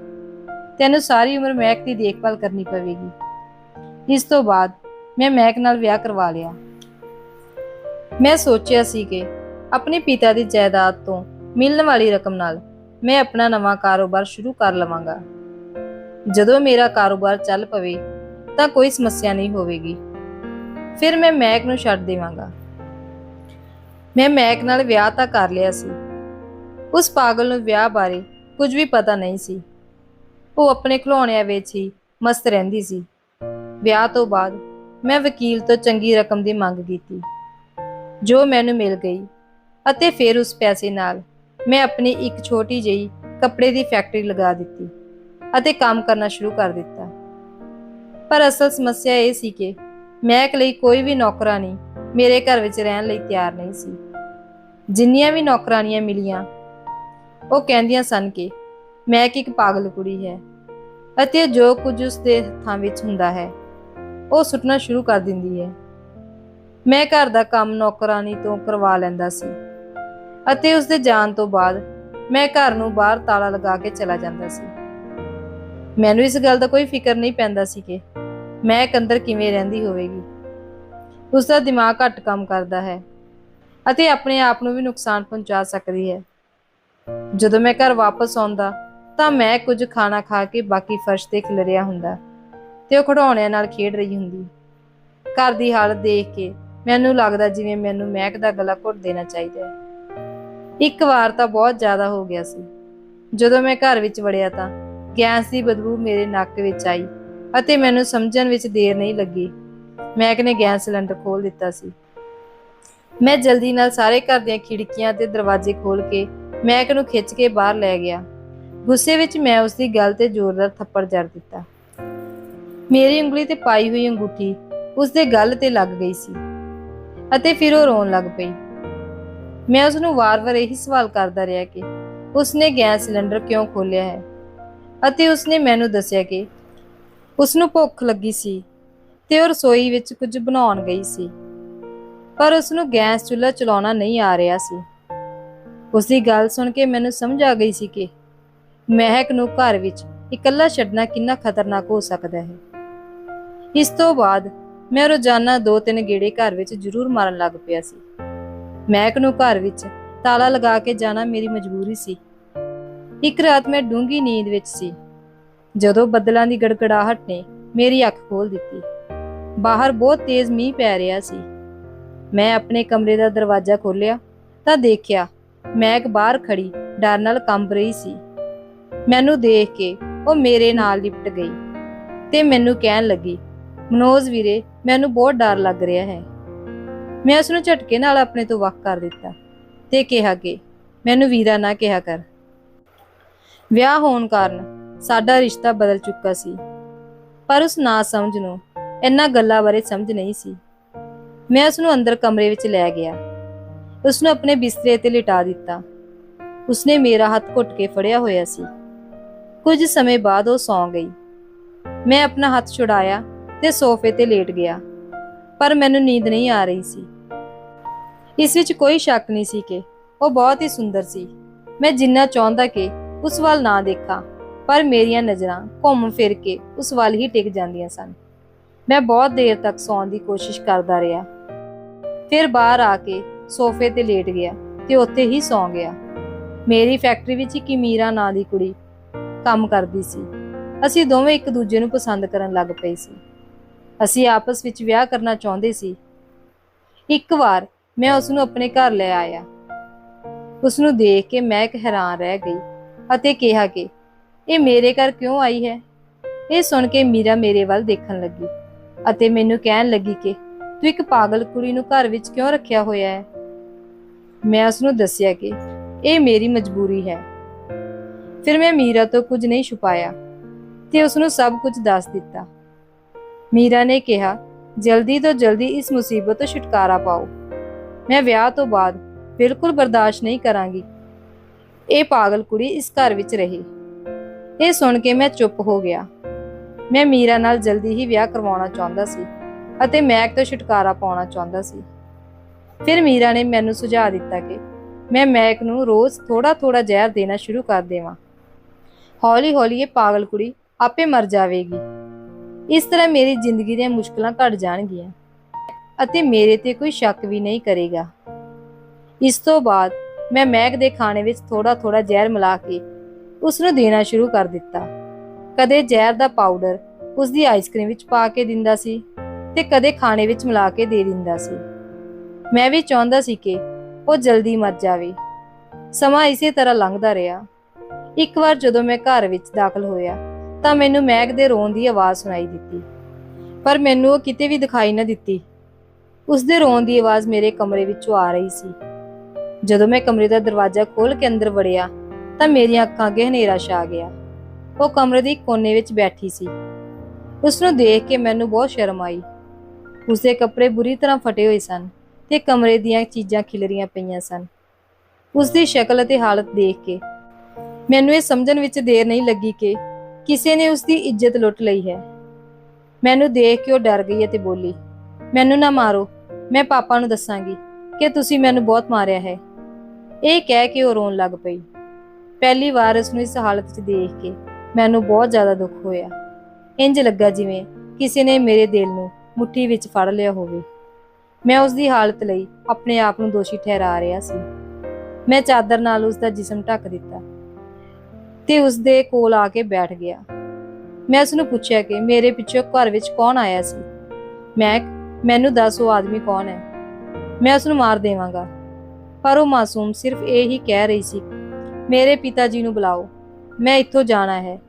ਤੈਨੂੰ ਸਾਰੀ ਉਮਰ ਮਹਿਕ ਦੀ ਦੇਖਭਾਲ ਕਰਨੀ ਪਵੇਗੀ। ਇਸ ਤੋਂ ਬਾਅਦ ਮੈਂ ਮਹਿਕ ਨਾਲ ਵਿਆਹ ਕਰਵਾ ਲਿਆ। ਮੈਂ ਸੋਚਿਆ ਸੀ ਕਿ ਆਪਣੇ ਪਿਤਾ ਦੀ ਜਾਇਦਾਦ ਤੋਂ ਮਿਲਣ ਵਾਲੀ ਰਕਮ ਨਾਲ ਮੈਂ ਆਪਣਾ ਨਵਾਂ ਕਾਰੋਬਾਰ ਸ਼ੁਰੂ ਕਰ ਲਵਾਂਗਾ। ਜਦੋਂ ਮੇਰਾ ਕਾਰੋਬਾਰ ਚੱਲ ਪਵੇ, ਤਾਂ ਕੋਈ ਸਮੱਸਿਆ ਨਹੀਂ ਹੋਵੇਗੀ। ਫਿਰ ਮੈਂ ਮੈਕ ਨੂੰ ਛੱਡ ਦੇਵਾਂਗਾ। ਮੈਂ ਮੈਕ ਨਾਲ ਵਿਆਹ ਤਾਂ ਕਰ ਲਿਆ ਸੀ। ਉਸ ਪਾਗਲ ਨੂੰ ਵਿਆਹ ਬਾਰੇ ਕੁਝ ਵੀ ਪਤਾ ਨਹੀਂ ਸੀ। ਉਹ ਆਪਣੇ ਖਿਡੌਣਿਆਂ ਵਿੱਚ ਹੀ ਮਸਤ ਰਹਿੰਦੀ ਸੀ। ਵਿਆਹ ਤੋਂ ਬਾਅਦ ਮੈਂ ਵਕੀਲ ਤੋਂ ਚੰਗੀ ਰਕਮ ਦੀ ਮੰਗ ਕੀਤੀ। ਜੋ ਮੈਨੂੰ ਮਿਲ ਗਈ ਅਤੇ ਫਿਰ ਉਸ ਪੈਸੇ ਨਾਲ ਮੈਂ ਆਪਣੀ ਇੱਕ ਛੋਟੀ ਜਿਹੀ ਕੱਪੜੇ ਦੀ ਫੈਕਟਰੀ ਲਗਾ ਦਿੱਤੀ। ਅਤੇ ਕੰਮ ਕਰਨਾ ਸ਼ੁਰੂ ਕਰ ਦਿੱਤਾ। ਪਰ ਅਸਲ ਸਮੱਸਿਆ ਇਹ ਸੀ ਕਿ ਮਹਿਕ ਲਈ ਕੋਈ ਵੀ ਨੌਕਰਾਨੀ ਮੇਰੇ ਘਰ ਵਿੱਚ ਰਹਿਣ ਲਈ ਤਿਆਰ ਨਹੀਂ ਸੀ। ਜਿੰਨੀਆਂ ਵੀ ਨੌਕਰਾਨੀਆਂ ਮਿਲੀਆਂ, ਉਹ ਕਹਿੰਦੀਆਂ ਸਨ ਕਿ ਮੈਕ ਇੱਕ ਪਾਗਲ ਕੁੜੀ ਹੈ ਅਤੇ ਜੋ ਕੁਝ ਉਸ ਦੇ ਹੱਥਾਂ ਵਿੱਚ ਹੁੰਦਾ ਹੈ, ਉਹ ਸੁੱਟਣਾ ਸ਼ੁਰੂ ਕਰ ਦਿੰਦੀ ਹੈ। ਮੈਂ ਘਰ ਦਾ ਕੰਮ ਨੌਕਰਾਨੀ ਤੋਂ ਕਰਵਾ ਲੈਂਦਾ ਸੀ ਅਤੇ ਉਸ ਦੇ ਜਾਣ ਤੋਂ ਬਾਅਦ ਮੈਂ ਘਰ ਨੂੰ ਬਾਹਰ ਤਾਲਾ ਲਗਾ ਕੇ ਚਲਾ ਜਾਂਦਾ ਸੀ। ਮੈਨੂੰ ਇਸ ਗੱਲ ਦਾ ਕੋਈ ਫਿਕਰ ਨਹੀਂ ਪੈਂਦਾ ਸੀ ਕਿ ਮੈਂ ਅੰਦਰ ਕਿਵੇਂ ਰਹਿੰਦੀ ਹੋਵੇਗੀ। ਉਸ ਦਾ ਦਿਮਾਗ ਘੱਟ ਕੰਮ ਕਰਦਾ ਹੈ ਅਤੇ ਆਪਣੇ ਆਪ ਨੂੰ ਵੀ ਨੁਕਸਾਨ ਪਹੁੰਚਾ ਸਕਦੀ ਹੈ। ਜਦੋਂ ਮੈਂ ਘਰ ਵਾਪਸ ਆਉਂਦਾ ਤਾਂ ਮੈਂ ਕੁਝ ਖਾਣਾ ਖਾ ਕੇ ਬਾਕੀ ਫਰਸ਼ ਤੇ ਖਿਲਰਿਆ ਹੁੰਦਾ ਤੇ ਉਹ ਖਿਡੌਣਿਆਂ ਨਾਲ ਖੇਡ ਰਹੀ ਹੁੰਦੀ। ਘਰ ਦੀ ਹਾਲਤ ਦੇਖ ਕੇ ਮੈਨੂੰ ਲੱਗਦਾ ਜਿਵੇਂ ਮੈਨੂੰ ਮਹਿਕ ਦਾ ਗਲਾ ਘੁੱਟ ਦੇਣਾ ਚਾਹੀਦਾ ਹੈ। ਇੱਕ ਵਾਰ ਤਾਂ ਬਹੁਤ ਜ਼ਿਆਦਾ ਹੋ ਗਿਆ ਸੀ। ਜਦੋਂ ਮੈਂ ਘਰ ਵਿੱਚ ਵੜਿਆ ਤਾਂ ਗੈਸ ਦੀ ਬਦਬੂ ਮੇਰੇ ਨੱਕ ਵਿੱਚ ਆਈ ਅਤੇ ਮੈਨੂੰ ਸਮਝਣ ਵਿੱਚ ਦੇਰ ਨਹੀਂ ਲੱਗੀ। ਮੈਕ ਨੇ ਗੈਸ ਸਿਲੰਡਰ ਖੋਲ ਦਿੱਤਾ ਸੀ। ਮੈਂ ਜਲਦੀ ਨਾਲ ਸਾਰੇ ਘਰ ਦੀਆਂ ਖਿੜਕੀਆਂ ਤੇ ਦਰਵਾਜ਼ੇ ਖੋਲ ਕੇ ਮੈਕ ਨੂੰ ਖਿੱਚ ਕੇ ਬਾਹਰ ਲੈ ਗਿਆ। ਗੁੱਸੇ ਵਿੱਚ ਮੈਂ ਉਸ ਦੀ ਗੱਲ ਤੇ ਜ਼ੋਰਦਾਰ ਥੱਪੜ ਜੜ ਦਿੱਤਾ। ਮੇਰੀ ਉਂਗਲੀ ਤੇ ਪਾਈ ਹੋਈ ਅੰਗੂਠੀ ਉਸ ਦੇ ਗੱਲ ਤੇ ਲੱਗ ਗਈ ਸੀ ਅਤੇ ਫਿਰ ਉਹ ਰੋਣ ਲੱਗ ਪਈ। ਮੈਂ ਉਸ ਨੂੰ ਵਾਰ-ਵਾਰ ਇਹੀ ਸਵਾਲ ਕਰਦਾ ਰਿਹਾ ਕਿ ਉਸਨੇ ਗੈਸ ਸਿਲੰਡਰ ਕਿਉਂ ਖੋਲ੍ਹਿਆ ਹੈ? ਅਤੇ ਉਸਨੇ ਮੈਨੂੰ ਦੱਸਿਆ ਕਿ ਉਸਨੂੰ ਭੁੱਖ ਲੱਗੀ ਸੀ ਤੇ ਉਹ ਰਸੋਈ ਵਿੱਚ ਕੁਝ ਬਣਾਉਣ ਗਈ ਸੀ। ਪਰ ਉਸਨੂੰ ਗੈਸ ਚੁੱਲ੍ਹਾ ਚਲਾਉਣਾ ਨਹੀਂ ਆ ਰਿਹਾ ਸੀ। ਉਸਦੀ ਗੱਲ ਸੁਣ ਕੇ ਮੈਨੂੰ ਸਮਝ ਆ ਗਈ ਸੀ ਕਿ ਮਹਿਕ ਨੂੰ ਘਰ ਵਿੱਚ ਇਕੱਲਾ ਛੱਡਣਾ ਕਿੰਨਾ ਖਤਰਨਾਕ ਹੋ ਸਕਦਾ ਹੈ। ਇਸ ਤੋਂ ਬਾਅਦ ਮੈਂ ਰੋਜ਼ਾਨਾ ਦੋ ਤਿੰਨ ਗੇੜੇ ਘਰ ਵਿੱਚ ਜ਼ਰੂਰ ਮਾਰਨ ਲੱਗ ਪਿਆ ਸੀ। ਮਹਿਕ ਨੂੰ ਘਰ ਵਿੱਚ ਤਾਲਾ ਲਗਾ ਕੇ ਜਾਣਾ ਮੇਰੀ ਮਜਬੂਰੀ ਸੀ। ਇੱਕ ਰਾਤ ਮੈਂ ਡੂੰਗੀ ਨੀਂਦ ਵਿੱਚ ਸੀ। ਜਦੋਂ ਬੱਦਲਾਂ ਦੀ ਗੜਗੜਾਹਟ ਨੇ ਮੇਰੀ ਅੱਖ ਖੋਲ ਦਿੱਤੀ। ਬਾਹਰ ਬਹੁਤ ਤੇਜ਼ ਮੀਂਹ ਪੈ ਰਿਹਾ ਸੀ। ਮੈਂ ਆਪਣੇ ਕਮਰੇ ਦਾ ਦਰਵਾਜ਼ਾ ਖੋਲ੍ਹਿਆ ਤਾਂ ਦੇਖਿਆ ਮੈਕ ਬਾਹਰ ਖੜੀ ਡਰ ਨਾਲ ਕੰਬ ਰਹੀ ਸੀ। ਮੈਨੂੰ ਦੇਖ ਕੇ ਉਹ ਮੇਰੇ ਨਾਲ ਲਿਪਟ ਗਈ ਤੇ ਮੈਨੂੰ ਕਹਿਣ ਲੱਗੀ, ਮਨੋਜ ਵੀਰੇ, ਮੈਨੂੰ ਬਹੁਤ ਡਰ ਲੱਗ ਰਿਹਾ ਹੈ। ਮੈਂ ਉਸ ਨੂੰ ਝਟਕੇ ਨਾਲ ਆਪਣੇ ਤੋਂ ਵੱਖ ਕਰ ਦਿੱਤਾ ਤੇ ਕਿਹਾ ਕਿ, ਮੈਨੂੰ ਵੀਰਾ ਨਾ ਕਿਹਾ ਕਰ। ਵਿਆਹ ਹੋਣ ਕਾਰਨ ਸਾਡਾ ਰਿਸ਼ਤਾ ਬਦਲ ਚੁੱਕਾ ਸੀ। ਪਰ ਉਸ ਨਾ ਸਮਝ ਨੂੰ ਇੰਨਾ ਗੱਲਾਂ ਬਾਰੇ ਸਮਝ ਨਹੀਂ ਸੀ। ਮੈਂ ਉਸ ਨੂੰ ਅੰਦਰ ਕਮਰੇ ਵਿੱਚ ਲੈ ਗਿਆ। ਉਸ ਨੂੰ ਆਪਣੇ ਬਿਸਤਰੇ ਤੇ ਲਿਟਾ ਦਿੱਤਾ। ਉਸਨੇ ਮੇਰਾ ਹੱਥ ਘੁੱਟ ਕੇ ਫੜਿਆ ਹੋਇਆ ਸੀ। ਕੁਝ ਸਮੇਂ ਬਾਅਦ ਉਹ ਸੌਂ ਗਈ। ਮੈਂ ਆਪਣਾ ਹੱਥ ਛੁਡਾਇਆ ਤੇ ਸੋਫੇ ਤੇ ਲੇਟ ਗਿਆ। ਪਰ ਮੈਨੂੰ ਨੀਂਦ ਨਹੀਂ ਆ ਰਹੀ ਸੀ। ਇਸ ਵਿੱਚ ਕੋਈ ਸ਼ੱਕ ਨਹੀਂ ਸੀ ਕਿ ਉਹ ਬਹੁਤ ਹੀ ਸੁੰਦਰ ਸੀ। ਮੈਂ ਜਿੰਨਾ ਚਾਹੁੰਦਾ ਕਿ ਉਸ ਵੱਲ ਨਾ ਦੇਖਾਂ, ਪਰ ਮੇਰੀਆਂ ਨਜ਼ਰਾਂ ਘੁੰਮ ਫਿਰ ਕੇ ਉਸ ਵੱਲ ਹੀ ਟਿਕ ਜਾਂਦੀਆਂ ਸਨ। ਮੈਂ ਬਹੁਤ ਦੇਰ ਤੱਕ ਸੌਣ ਦੀ ਕੋਸ਼ਿਸ਼ ਕਰਦਾ ਰਿਹਾ। ਫਿਰ ਬਾਹਰ ਆ ਕੇ ਸੋਫੇ ਤੇ ਲੇਟ ਗਿਆ ਤੇ ਉੱਥੇ ਹੀ ਸੌਂ ਗਿਆ। ਮੇਰੀ ਫੈਕਟਰੀ ਵਿੱਚ ਇੱਕ ਮੀਰਾ ਨਾਂ ਦੀ ਕੁੜੀ ਕੰਮ ਕਰਦੀ ਸੀ। ਅਸੀਂ ਦੋਵੇਂ ਇੱਕ ਦੂਜੇ ਨੂੰ ਪਸੰਦ ਕਰਨ ਲੱਗ ਪਏ ਸੀ। ਅਸੀਂ ਆਪਸ ਵਿੱਚ ਵਿਆਹ ਕਰਨਾ ਚਾਹੁੰਦੇ ਸੀ। ਇੱਕ ਵਾਰ ਮੈਂ ਉਸ ਨੂੰ ਆਪਣੇ ਘਰ ਲੈ ਆਇਆ। ਉਸ ਨੂੰ ਦੇਖ ਕੇ ਮੈਂ ਇੱਕ ਹੈਰਾਨ ਰਹਿ ਗਈ। ਅਤੇ ਕਿਹਾ ਕਿ, ਇਹ ਮੇਰੇ ਘਰ ਕਿਉਂ ਆਈ ਹੈ? ਇਹ ਸੁਣ ਕੇ ਮੀਰਾ ਮੇਰੇ ਵੱਲ ਦੇਖਣ ਲੱਗੀ ਅਤੇ ਮੈਨੂੰ ਕਹਿਣ ਲੱਗੀ ਕਿ, ਤੂੰ ਇੱਕ ਪਾਗਲ ਕੁੜੀ ਨੂੰ ਘਰ ਵਿੱਚ ਕਿਉਂ ਰੱਖਿਆ ਹੋਇਆ ਹੈ? ਮੈਂ ਉਸ ਨੂੰ ਦੱਸਿਆ ਕਿ, ਇਹ ਮੇਰੀ ਮਜਬੂਰੀ ਹੈ। ਫਿਰ ਮੈਂ ਮੀਰਾ ਤੋਂ ਕੁਝ ਨਹੀਂ ਛੁਪਾਇਆ ਤੇ ਉਸ ਨੂੰ ਸਭ ਕੁਝ ਦੱਸ ਦਿੱਤਾ। ਮੀਰਾ ਨੇ ਕਿਹਾ, ਜਲਦੀ ਤੋਂ ਜਲਦੀ ਇਸ ਮੁਸੀਬਤ ਤੋਂ ਛੁਟਕਾਰਾ ਪਾਓ। ਮੈਂ ਵਿਆਹ ਤੋਂ ਬਾਅਦ ਬਿਲਕੁਲ ਬਰਦਾਸ਼ਤ ਨਹੀਂ ਕਰਾਂਗੀ। ਇਹ ਪਾਗਲ ਕੁੜੀ ਇਸ ਘਰ ਵਿੱਚ ਰਹੀ। ਇਹ ਸੁਣ ਕੇ ਮੈਂ ਚੁੱਪ ਹੋ ਗਿਆ। ਮੈਂ ਮੀਰਾ ਨਾਲ ਜਲਦੀ ਹੀ ਵਿਆਹ ਕਰਵਾਉਣਾ ਚਾਹੁੰਦਾ ਸੀ ਅਤੇ ਮੈਕ ਤੋਂ ਛੁਟਕਾਰਾ ਪਾਉਣਾ ਚਾਹੁੰਦਾ ਸੀ। ਫਿਰ ਮੀਰਾ ਨੇ ਮੈਨੂੰ ਸੁਝਾਅ ਦਿੱਤਾ ਕਿ ਮੈਂ ਮੈਕ ਨੂੰ ਰੋਜ਼ ਥੋੜਾ-ਥੋੜਾ ਜ਼ਹਿਰ ਦੇਣਾ ਸ਼ੁਰੂ ਕਰ ਦੇਵਾਂ। ਹੌਲੀ-ਹੌਲੀ ਇਹ ਪਾਗਲ ਕੁੜੀ ਆਪੇ ਮਰ ਜਾਵੇਗੀ। ਇਸ ਤਰ੍ਹਾਂ ਮੇਰੀ ਜ਼ਿੰਦਗੀ ਦੀਆਂ ਮੁਸ਼ਕਲਾਂ ਘਟ ਜਾਣਗੀਆਂ ਅਤੇ ਮੇਰੇ ਤੇ ਕੋਈ ਸ਼ੱਕ ਵੀ ਨਹੀਂ ਕਰੇਗਾ। ਇਸ ਤੋਂ ਬਾਅਦ ਮੈਂ ਮੈਗ ਦੇ ਖਾਣੇ ਵਿੱਚ ਥੋੜਾ-ਥੋੜਾ ਜ਼ਹਿਰ ਮਿਲਾ ਕੇ ਉਸ ਨੂੰ ਦੇਣਾ ਸ਼ੁਰੂ ਕਰ ਦਿੱਤਾ। ਕਦੇ ਜ਼ਹਿਰ ਦਾ ਪਾਊਡਰ ਉਸ ਦੀ ਆਈਸਕ੍ਰੀਮ ਵਿੱਚ ਪਾ ਕੇ ਦਿੰਦਾ ਸੀ ਤੇ ਕਦੇ ਖਾਣੇ ਵਿੱਚ ਮਿਲਾ ਕੇ ਦੇ ਦਿੰਦਾ ਸੀ। ਮੈਂ ਵੀ ਚਾਹੁੰਦਾ ਸੀ ਕਿ ਉਹ ਜਲਦੀ ਮਰ ਜਾਵੇ। ਸਮਾਂ ਇਸੇ ਤਰ੍ਹਾਂ ਲੰਘਦਾ ਰਿਹਾ। ਇੱਕ ਵਾਰ ਜਦੋਂ ਮੈਂ ਘਰ ਵਿੱਚ ਦਾਖਲ ਹੋਇਆ ਤਾਂ ਮੈਨੂੰ ਮੈਗ ਦੇ ਰੋਣ ਦੀ ਆਵਾਜ਼ ਸੁਣਾਈ ਦਿੱਤੀ। ਪਰ ਮੈਨੂੰ ਉਹ ਕਿਤੇ ਵੀ ਦਿਖਾਈ ਨਾ ਦਿੱਤੀ। ਉਸ ਦੇ ਰੋਣ ਦੀ ਆਵਾਜ਼ ਮੇਰੇ ਕਮਰੇ ਵਿੱਚੋਂ ਆ ਰਹੀ ਸੀ। ਜਦੋਂ ਮੈਂ ਕਮਰੇ ਦਾ ਦਰਵਾਜ਼ਾ ਖੋਲ੍ਹ ਕੇ ਅੰਦਰ ਵੜਿਆ ਤਾਂ ਮੇਰੀਆਂ ਅੱਖਾਂ ਅੱਗੇ ਹਨੇਰਾ ਛਾ ਗਿਆ। ਉਹ ਕਮਰੇ ਦੀ ਕੋਨੇ ਵਿੱਚ ਬੈਠੀ ਸੀ। ਉਸ ਨੂੰ ਦੇਖ ਕੇ ਮੈਨੂੰ ਬਹੁਤ ਸ਼ਰਮ ਆਈ। ਉਸ ਦੇ ਕੱਪੜੇ ਬੁਰੀ ਤਰ੍ਹਾਂ ਫਟੇ ਹੋਏ ਸਨ ਤੇ ਕਮਰੇ ਦੀਆਂ ਚੀਜ਼ਾਂ ਖਿਲਰੀਆਂ ਪਈਆਂ ਸਨ। ਉਸ ਦੀ ਸ਼ਕਲ ਅਤੇ ਹਾਲਤ ਦੇਖ ਕੇ ਮੈਨੂੰ ਇਹ ਸਮਝਣ ਵਿੱਚ ਦੇਰ ਨਹੀਂ ਲੱਗੀ ਕਿ ਕਿਸੇ ਨੇ ਉਸ ਦੀ ਇੱਜ਼ਤ ਲੁੱਟ ਲਈ ਹੈ। ਮੈਨੂੰ ਦੇਖ ਕੇ ਉਹ ਡਰ ਗਈ ਅਤੇ ਬੋਲੀ, ਮੈਨੂੰ ਨਾ ਮਾਰੋ, ਮੈਂ ਪਾਪਾ ਨੂੰ ਦੱਸਾਂਗੀ ਕਿ ਤੁਸੀਂ ਮੈਨੂੰ ਬਹੁਤ ਮਾਰਿਆ ਹੈ। ਇਹ ਕਹਿ ਕੇ ਉਹ ਰੋਣ ਲੱਗ ਪਈ। ਪਹਿਲੀ ਵਾਰ ਉਸ ਨੂੰ ਇਸ ਹਾਲਤ 'ਚ ਦੇਖ ਕੇ ਮੈਨੂੰ ਬਹੁਤ ਜ਼ਿਆਦਾ ਦੁੱਖ ਹੋਇਆ। ਇੰਜ ਲੱਗਾ ਜਿਵੇਂ ਕਿਸੇ ਨੇ ਮੇਰੇ ਦਿਲ ਨੂੰ ਮੁੱਠੀ ਵਿੱਚ ਫੜ ਲਿਆ ਹੋਵੇ। ਮੈਂ ਉਸ ਦੀ ਹਾਲਤ ਲਈ ਆਪਣੇ ਆਪ ਨੂੰ ਦੋਸ਼ੀ ਠਹਿਰਾ ਰਿਹਾ ਸੀ। ਮੈਂ ਚਾਦਰ ਨਾਲ ਉਸ ਦਾ ਜਿਸਮ ਢੱਕ ਦਿੱਤਾ ਤੇ ਉਸ ਦੇ ਕੋਲ ਆ ਕੇ ਬੈਠ ਗਿਆ। ਮੈਂ ਉਸ ਨੂੰ ਪੁੱਛਿਆ ਕਿ ਮੇਰੇ ਪਿੱਛੇ ਘਰ ਵਿੱਚ ਕੌਣ ਆਇਆ ਸੀ? ਮੈਂ ਮੈਨੂੰ ਦੱਸ, ਉਹ ਆਦਮੀ ਕੌਣ ਹੈ? ਮੈਂ ਉਸ ਨੂੰ ਮਾਰ ਦੇਵਾਂਗਾ। ਪਰ ਉਹ ਮਾਸੂਮ ਸਿਰਫ ਇਹ ਹੀ ਕਹਿ ਰਹੀ ਸੀ, ਮੇਰੇ ਪਿਤਾ ਜੀ ਨੂੰ ਬੁਲਾਓ, ਮੈਂ ਇੱਥੋਂ ਜਾਣਾ ਹੈ।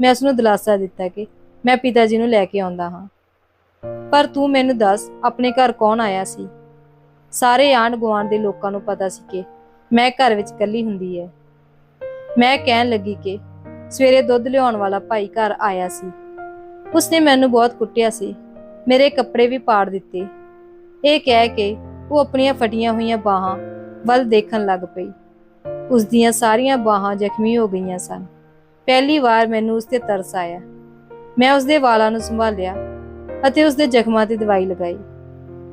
ਮੈਂ ਉਸ ਨੂੰ ਦਿਲਾਸਾ ਦਿੱਤਾ ਕਿ ਮੈਂ ਪਿਤਾ ਜੀ ਨੂੰ ਲੈ ਕੇ ਆਉਂਦਾ ਹਾਂ। ਪਰ ਤੂੰ ਮੈਨੂੰ ਦੱਸ, ਆਪਣੇ ਘਰ ਕੌਣ ਆਇਆ ਸੀ? ਸਾਰੇ ਆਂਢ ਗੁਆਂਢ ਦੇ ਲੋਕਾਂ ਨੂੰ ਪਤਾ ਸੀ ਕਿ ਮੈਂ ਘਰ ਵਿੱਚ ਇਕੱਲੀ ਹੁੰਦੀ ਹੈ। ਮੈਂ ਕਹਿਣ ਲੱਗੀ ਕਿ ਸਵੇਰੇ ਦੁੱਧ ਲਿਆਉਣ ਵਾਲਾ ਭਾਈ ਘਰ ਆਇਆ ਸੀ। ਉਸਨੇ ਮੈਨੂੰ ਬਹੁਤ ਕੁੱਟਿਆ ਸੀ, ਮੇਰੇ ਕੱਪੜੇ ਵੀ ਪਾੜ ਦਿੱਤੇ। ਇਹ ਕਹਿ ਕੇ ਉਹ ਆਪਣੀਆਂ ਫਟੀਆਂ ਹੋਈਆਂ ਬਾਹਾਂ ਵੱਲ ਦੇਖਣ ਲੱਗ ਪਈ। ਉਸ ਦੀਆਂ ਸਾਰੀਆਂ ਬਾਹਾਂ ਜ਼ਖਮੀ ਹੋ ਗਈਆਂ ਸਨ। ਪਹਿਲੀ ਵਾਰ ਮੈਨੂੰ ਉਸ ਤੇ ਤਰਸ ਆਇਆ। ਮੈਂ ਉਸ ਦੇ ਵਾਲਾਂ ਨੂੰ ਸੰਭਾਲਿਆ ਅਤੇ ਉਸ ਦੇ ਜ਼ਖਮਾਂ ਤੇ ਦਵਾਈ ਲਗਾਈ।